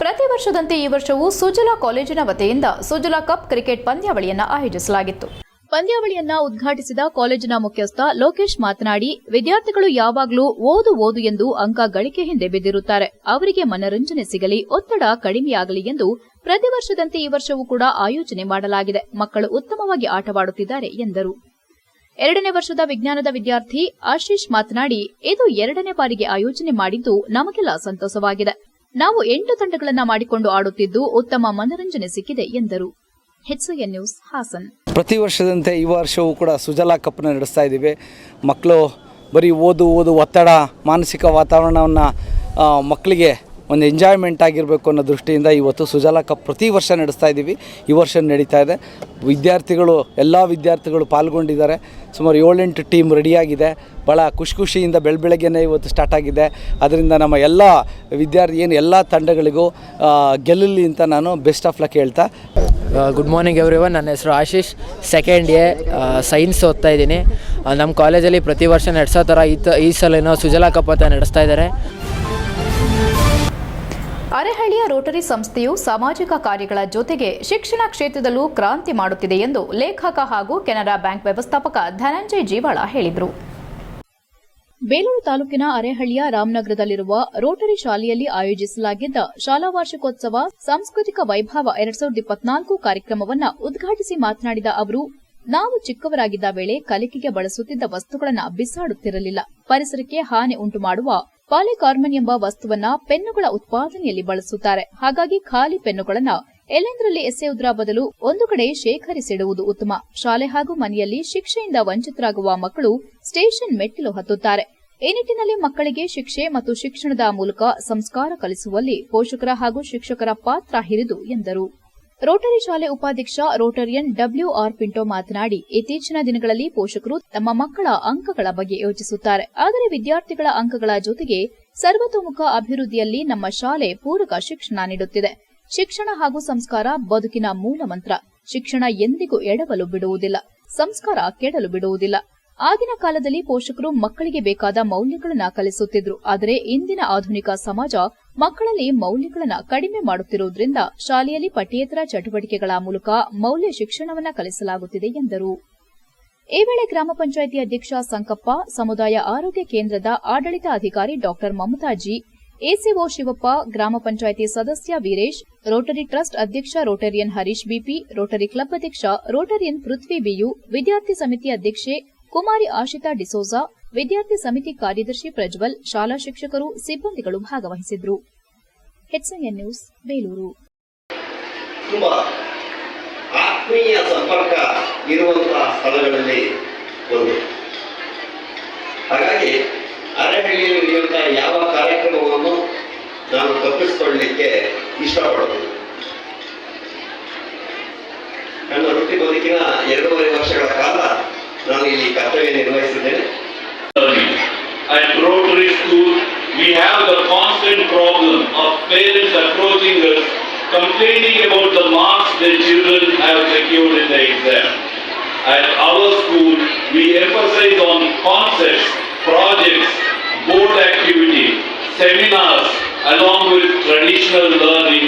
S1: ಪ್ರತಿ ವರ್ಷದಂತೆ ಈ ವರ್ಷವೂ ಸುಜಲಾ ಕಾಲೇಜಿನ ವತಿಯಿಂದ ಸುಜಲಾ ಕಪ್ ಕ್ರಿಕೆಟ್ ಪಂದ್ಯಾವಳಿಯನ್ನು ಆಯೋಜಿಸಲಾಗಿತ್ತು.
S2: ಪಂದ್ಯಾವಳಿಯನ್ನ ಉದ್ಘಾಟಿಸಿದ ಕಾಲೇಜಿನ ಮುಖ್ಯಸ್ಥ ಲೋಕೇಶ್ ಮಾತನಾಡಿ, ವಿದ್ಯಾರ್ಥಿಗಳು ಯಾವಾಗಲೂ ಓದು ಓದು ಎಂದು ಅಂಕ ಗಳಿಕೆ ಹಿಂದೆ ಬಿದ್ದಿರುತ್ತಾರೆ. ಅವರಿಗೆ ಮನರಂಜನೆ ಸಿಗಲಿ, ಒತ್ತಡ ಕಡಿಮೆಯಾಗಲಿ ಎಂದು ಪ್ರತಿ ವರ್ಷದಂತೆ ಈ ವರ್ಷವೂ ಕೂಡ ಆಯೋಜನೆ ಮಾಡಲಾಗಿದೆ. ಮಕ್ಕಳು ಉತ್ತಮವಾಗಿ ಆಟವಾಡುತ್ತಿದ್ದಾರೆ ಎಂದರು. ಎರಡನೇ ವರ್ಷದ ವಿಜ್ಞಾನದ ವಿದ್ಯಾರ್ಥಿ ಆಶೀಶ್ ಮಾತನಾಡಿ, ಇದು ಎರಡನೇ ಬಾರಿಗೆ ಆಯೋಜನೆ ಮಾಡಿದ್ದು ನಮಗೆಲ್ಲ ಸಂತೋಷವಾಗಿದೆ. ನಾವು ಎಂಟು ತಂಡಗಳನ್ನು ಮಾಡಿಕೊಂಡು ಆಡುತ್ತಿದ್ದು ಉತ್ತಮ ಮನರಂಜನೆ ಸಿಕ್ಕಿದೆ ಎಂದರು. HIN news Hassan.
S14: ಪ್ರತಿ ವರ್ಷದಂತೆ ಈ ವರ್ಷವೂ ಕೂಡ ಸುಜಲಾ ಕಪ್ನ ನಡೆಸ್ತಾ ಇದ್ದೀವಿ. ಮಕ್ಕಳು ಬರೀ ಓದು ಓದು ಒತ್ತಡ, ಮಾನಸಿಕ ವಾತಾವರಣವನ್ನು ಮಕ್ಕಳಿಗೆ ಒಂದು ಎಂಜಾಯ್ಮೆಂಟ್ ಆಗಿರಬೇಕು ಅನ್ನೋ ದೃಷ್ಟಿಯಿಂದ ಇವತ್ತು ಸುಜಲಾ ಕಪ್ ಪ್ರತಿ ವರ್ಷ ನಡೆಸ್ತಾ ಇದ್ದೀವಿ. ಈ ವರ್ಷ ನಡೀತಾ ಇದೆ. ವಿದ್ಯಾರ್ಥಿಗಳು, ಎಲ್ಲ ವಿದ್ಯಾರ್ಥಿಗಳು ಪಾಲ್ಗೊಂಡಿದ್ದಾರೆ. ಸುಮಾರು ಏಳೆಂಟು ಟೀಮ್ ರೆಡಿಯಾಗಿದೆ. ಭಾಳ ಖುಷಿ ಖುಷಿಯಿಂದ ಬೆಳಬೆಳಗ್ಗೆನೇ ಇವತ್ತು ಸ್ಟಾರ್ಟ್ ಆಗಿದೆ. ಅದರಿಂದ ನಮ್ಮ ಎಲ್ಲ ವಿದ್ಯಾರ್ಥಿ, ಏನು ಎಲ್ಲ ತಂಡಗಳಿಗೂ ಗೆಲ್ಲಲಿ ಅಂತ ನಾನು ಬೆಸ್ಟ್ ಆಫ್ ಲಕ್ ಹೇಳ್ತಾ
S15: ಗುಡ್ ಮಾರ್ನಿಂಗ್ ಎವ್ರಿ ಒನ್ ನನ್ನ ಹೆಸರು ಆಶೀಶ್. ಸೆಕೆಂಡ್ ಇಯರ್ ಸೈನ್ಸ್ ಓದ್ತಾ ಇದ್ದೀನಿ. ನಮ್ಮ ಕಾಲೇಜಲ್ಲಿ ಪ್ರತಿ ವರ್ಷ ನಡೆಸೋ ಥರ ಈ ತ ಈ ಸಲನೂ ಸುಜಲಾ ಕಪ್ ಅಂತ ನಡೆಸ್ತಾ ಇದ್ದಾರೆ.
S1: ಅರೆಹಳ್ಳಿಯ ರೋಟರಿ ಸಂಸ್ಥೆಯು ಸಾಮಾಜಿಕ ಕಾರ್ಯಗಳ ಜೊತೆಗೆ ಶಿಕ್ಷಣ ಕ್ಷೇತ್ರದಲ್ಲೂ ಕ್ರಾಂತಿ ಮಾಡುತ್ತಿದೆ ಎಂದು ಲೇಖಕ ಹಾಗೂ ಕೆನರಾ ಬ್ಯಾಂಕ್ ವ್ಯವಸ್ಥಾಪಕ ಧನಂಜಯ್ ಜೀವಾಳ ಹೇಳಿದರು.
S2: ಬೇಲೂರು ತಾಲೂಕಿನ ಅರೆಹಳ್ಳಿಯ ರಾಮನಗರದಲ್ಲಿರುವ ರೋಟರಿ ಶಾಲೆಯಲ್ಲಿ ಆಯೋಜಿಸಲಾಗಿದ್ದ ಶಾಲಾ ವಾರ್ಷಿಕೋತ್ಸವ ಸಾಂಸ್ಕೃತಿಕ ವೈಭವ ಎರಡ್ ಸಾವಿರದ ಇಪ್ಪತ್ನಾಲ್ಕು ಕಾರ್ಯಕ್ರಮವನ್ನ ಉದ್ಘಾಟಿಸಿ ಮಾತನಾಡಿದ ಅವರು, ನಾವು ಚಿಕ್ಕವರಾಗಿದ್ದ ವೇಳೆ ಕಲಿಕೆಗೆ ಬಳಸುತ್ತಿದ್ದ ವಸ್ತುಗಳನ್ನು ಬಿಸಾಡುತ್ತಿರಲಿಲ್ಲ. ಪರಿಸರಕ್ಕೆ ಹಾನಿ ಉಂಟು ಮಾಡುವ ಪಾಲಿಕಾರ್ಬನ್ ಎಂಬ ವಸ್ತುವನ್ನ ಪೆನ್ನುಗಳ ಉತ್ಪಾದನೆಯಲ್ಲಿ ಬಳಸುತ್ತಾರೆ. ಹಾಗಾಗಿ ಖಾಲಿ ಪೆನ್ನುಗಳನ್ನ ಎಲ್ಲೆಂದರಲ್ಲಿ ಎಸೆಯುವುದರ ಬದಲು ಒಂದು ಕಡೆ ಶೇಖರಿಸಿಡುವುದು ಉತ್ತಮ. ಶಾಲೆ ಹಾಗೂ ಮನೆಯಲ್ಲಿ ಶಿಕ್ಷೆಯಿಂದ ವಂಚಿತರಾಗುವ ಮಕ್ಕಳು ಸ್ಟೇಷನ್ ಮೆಟ್ಟಿಲು ಹತ್ತುತ್ತಾರೆ. ಈ ನಿಟ್ಟಿನಲ್ಲಿ ಮಕ್ಕಳಿಗೆ ಶಿಕ್ಷೆ ಮತ್ತು ಶಿಕ್ಷಣದ ಮೂಲಕ ಸಂಸ್ಕಾರ ಕಲಿಸುವಲ್ಲಿ ಪೋಷಕರ ಹಾಗೂ ಶಿಕ್ಷಕರ ಪಾತ್ರ ಹಿರಿದು ಎಂದರು. ರೋಟರಿ ಶಾಲೆ ಉಪಾಧ್ಯಕ್ಷ ರೋಟರಿಯನ್ ಡಬ್ಲ್ಯೂ ಆರ್ ಪಿಂಟೋ ಮಾತನಾಡಿ, ಇತ್ತೀಚಿನ ದಿನಗಳಲ್ಲಿ ಪೋಷಕರು ತಮ್ಮ ಮಕ್ಕಳ ಅಂಕಗಳ ಬಗ್ಗೆ ಯೋಚಿಸುತ್ತಾರೆ. ಆದರೆ ವಿದ್ಯಾರ್ಥಿಗಳ ಅಂಕಗಳ ಜೊತೆಗೆ ಸರ್ವತೋಮುಖ ಅಭಿವೃದ್ಧಿಯಲ್ಲಿ ನಮ್ಮ ಶಾಲೆ ಪೂರಕ ಶಿಕ್ಷಣ ನೀಡುತ್ತಿದೆ. ಶಿಕ್ಷಣ ಹಾಗೂ ಸಂಸ್ಕಾರ ಬದುಕಿನ ಮೂಲ ಮಂತ್ರ. ಶಿಕ್ಷಣ ಎಂದಿಗೂ ಎಡವಲು ಬಿಡುವುದಿಲ್ಲ. ಸಂಸ್ಕಾರ ಕೆಡಲು ಬಿಡುವುದಿಲ್ಲ. ಆಗಿನ ಕಾಲದಲ್ಲಿ ಪೋಷಕರು ಮಕ್ಕಳಿಗೆ ಬೇಕಾದ ಮೌಲ್ಯಗಳನ್ನು ಕಲಿಸುತ್ತಿದ್ರು. ಆದರೆ ಇಂದಿನ ಆಧುನಿಕ ಸಮಾಜ ಮಕ್ಕಳಲ್ಲಿ ಮೌಲ್ಯಗಳನ್ನು ಕಡಿಮೆ ಮಾಡುತ್ತಿರುವುದರಿಂದ ಶಾಲೆಯಲ್ಲಿ ಪಠ್ಯೇತರ ಚಟುವಟಿಕೆಗಳ ಮೂಲಕ ಮೌಲ್ಯ ಶಿಕ್ಷಣವನ್ನು ಕಲಿಸಲಾಗುತ್ತಿದೆ ಎಂದರು. ಈ ವೇಳೆ ಗ್ರಾಮ ಪಂಚಾಯಿತಿ ಅಧ್ಯಕ್ಷ ಸಂಕಪ್ಪ, ಸಮುದಾಯ ಆರೋಗ್ಯ ಕೇಂದ್ರದ ಆಡಳಿತ ಅಧಿಕಾರಿ ಡಾಕ್ಟರ್ ಮಮತಾಜಿ, ಎಸಿಒ ಶಿವಪ್ಪ, ಗ್ರಾಮ ಪಂಚಾಯಿತಿ ಸದಸ್ಯ ವೀರೇಶ್, ರೋಟರಿ ಟ್ರಸ್ಟ್ ಅಧ್ಯಕ್ಷ Rotarian Harish BP, Rotary club ಅಧ್ಯಕ್ಷ ರೋಟರಿಯನ್ ಪೃಥ್ವಿ ಬಿಯು, ವಿದ್ಯಾರ್ಥಿ ಸಮಿತಿ ಅಧ್ಯಕ್ಷೆ ಕುಮಾರಿ ಆಶಿತಾ ಡಿಸೋಜಾ, ವಿದ್ಯಾರ್ಥಿ ಸಮಿತಿ ಕಾರ್ಯದರ್ಶಿ ಪ್ರಜ್ವಲ್, ಶಾಲಾ ಶಿಕ್ಷಕರು, ಸಿಬ್ಬಂದಿಗಳು ಭಾಗವಹಿಸಿದ್ರು. ನ್ಯೂಸ್ ಬೇಲೂರು.
S16: ತುಂಬಾ ಆತ್ಮೀಯ ಸಂಪರ್ಕ ಇರುವಂತಹ ಸ್ಥಳಗಳಲ್ಲಿ ಒಂದು. ಹಾಗಾಗಿ ಅರೆಹಳ್ಳಿಯಲ್ಲಿ ನಡೆಯುವಂತಹ ಯಾವ ಕಾರ್ಯಕ್ರಮವನ್ನು ನಾನು ತಪ್ಪಿಸಿಕೊಳ್ಳಲಿಕ್ಕೆ ಇಷ್ಟಪಡುತ್ತೇನೆ ನನ್ನ ವೃತ್ತಿ ಬದುಕಿನ ಎರಡೂವರೆ ವರ್ಷಗಳ ಕಾಲ ನಾನು ಇಲ್ಲಿ ಕರ್ತವ್ಯ ನಿರ್ವಹಿಸಿದ್ದೇನೆ
S4: At Rotary School, we have the constant problem of parents approaching us complaining about the marks their children have secured in the exam. At our school, we emphasize on concepts, projects, board activity, seminars, along with traditional learning.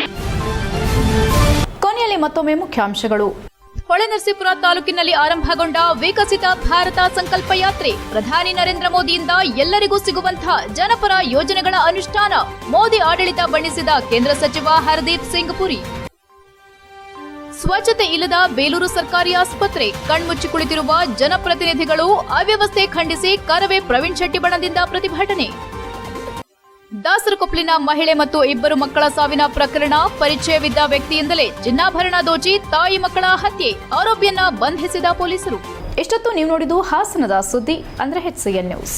S1: ಕೊನೆಯಲ್ಲಿ ಮತ್ತೊಮ್ಮೆ ಮುಖ್ಯಾಂಶಗಳು
S2: ಹೊಳೆನರಸೀಪುರ ತಾಲೂಕಿನಲ್ಲಿ ಆರಂಭಗೊಂಡ ವಿಕಸಿತ ಭಾರತ ಸಂಕಲ್ಪ ಯಾತ್ರೆ. ಪ್ರಧಾನಿ ನರೇಂದ್ರ ಮೋದಿಯಿಂದ ಎಲ್ಲರಿಗೂ ಸಿಗುವಂತಹ ಜನಪರ ಯೋಜನೆಗಳ ಅನುಷ್ಠಾನ ಮೋದಿ ಆಡಳಿತ ಬಣ್ಣಿಸಿದ ಕೇಂದ್ರ ಸಚಿವ ಹರ್ದೀಪ್ ಸಿಂಗ್ ಪುರಿ. ಸ್ವಚ್ಛತೆ ಇಲ್ಲದ ಬೇಲೂರು ಸರ್ಕಾರಿ ಆಸ್ಪತ್ರೆ. ಕಣ್ಮುಚ್ಚಿ ಕುಳಿತಿರುವ ಜನಪ್ರತಿನಿಧಿಗಳು ಅವ್ಯವಸ್ಥೆ ಖಂಡಿಸಿ ಕರವೇ ಪ್ರವೀಣ್ ಶೆಟ್ಟಿ ಬಣದಿಂದ ಪ್ರತಿಭಟನೆ. ದಾಸರಕೊಪ್ಪಲಿನ ಮಹಿಳೆ ಮತ್ತು ಇಬ್ಬರು ಮಕ್ಕಳ ಸಾವಿನ ಪ್ರಕರಣ ಪರಿಚಯವಿದ್ದ ವ್ಯಕ್ತಿಯಿಂದಲೇ ಚಿನ್ನಾಭರಣ ದೋಚಿ ತಾಯಿ ಮಕ್ಕಳ ಹತ್ಯೆ ಆರೋಪಿಯನ್ನ ಬಂಧಿಸಿದ ಪೊಲೀಸರು.
S1: ಎಷ್ಟೊತ್ತು ನೀವು ನೋಡಿದ್ದು ಹಾಸನದ ಸುದ್ದಿ, ಅಂದ್ರೆ ಹೆಚ್ಸಿಎನ್ ನ್ಯೂಸ್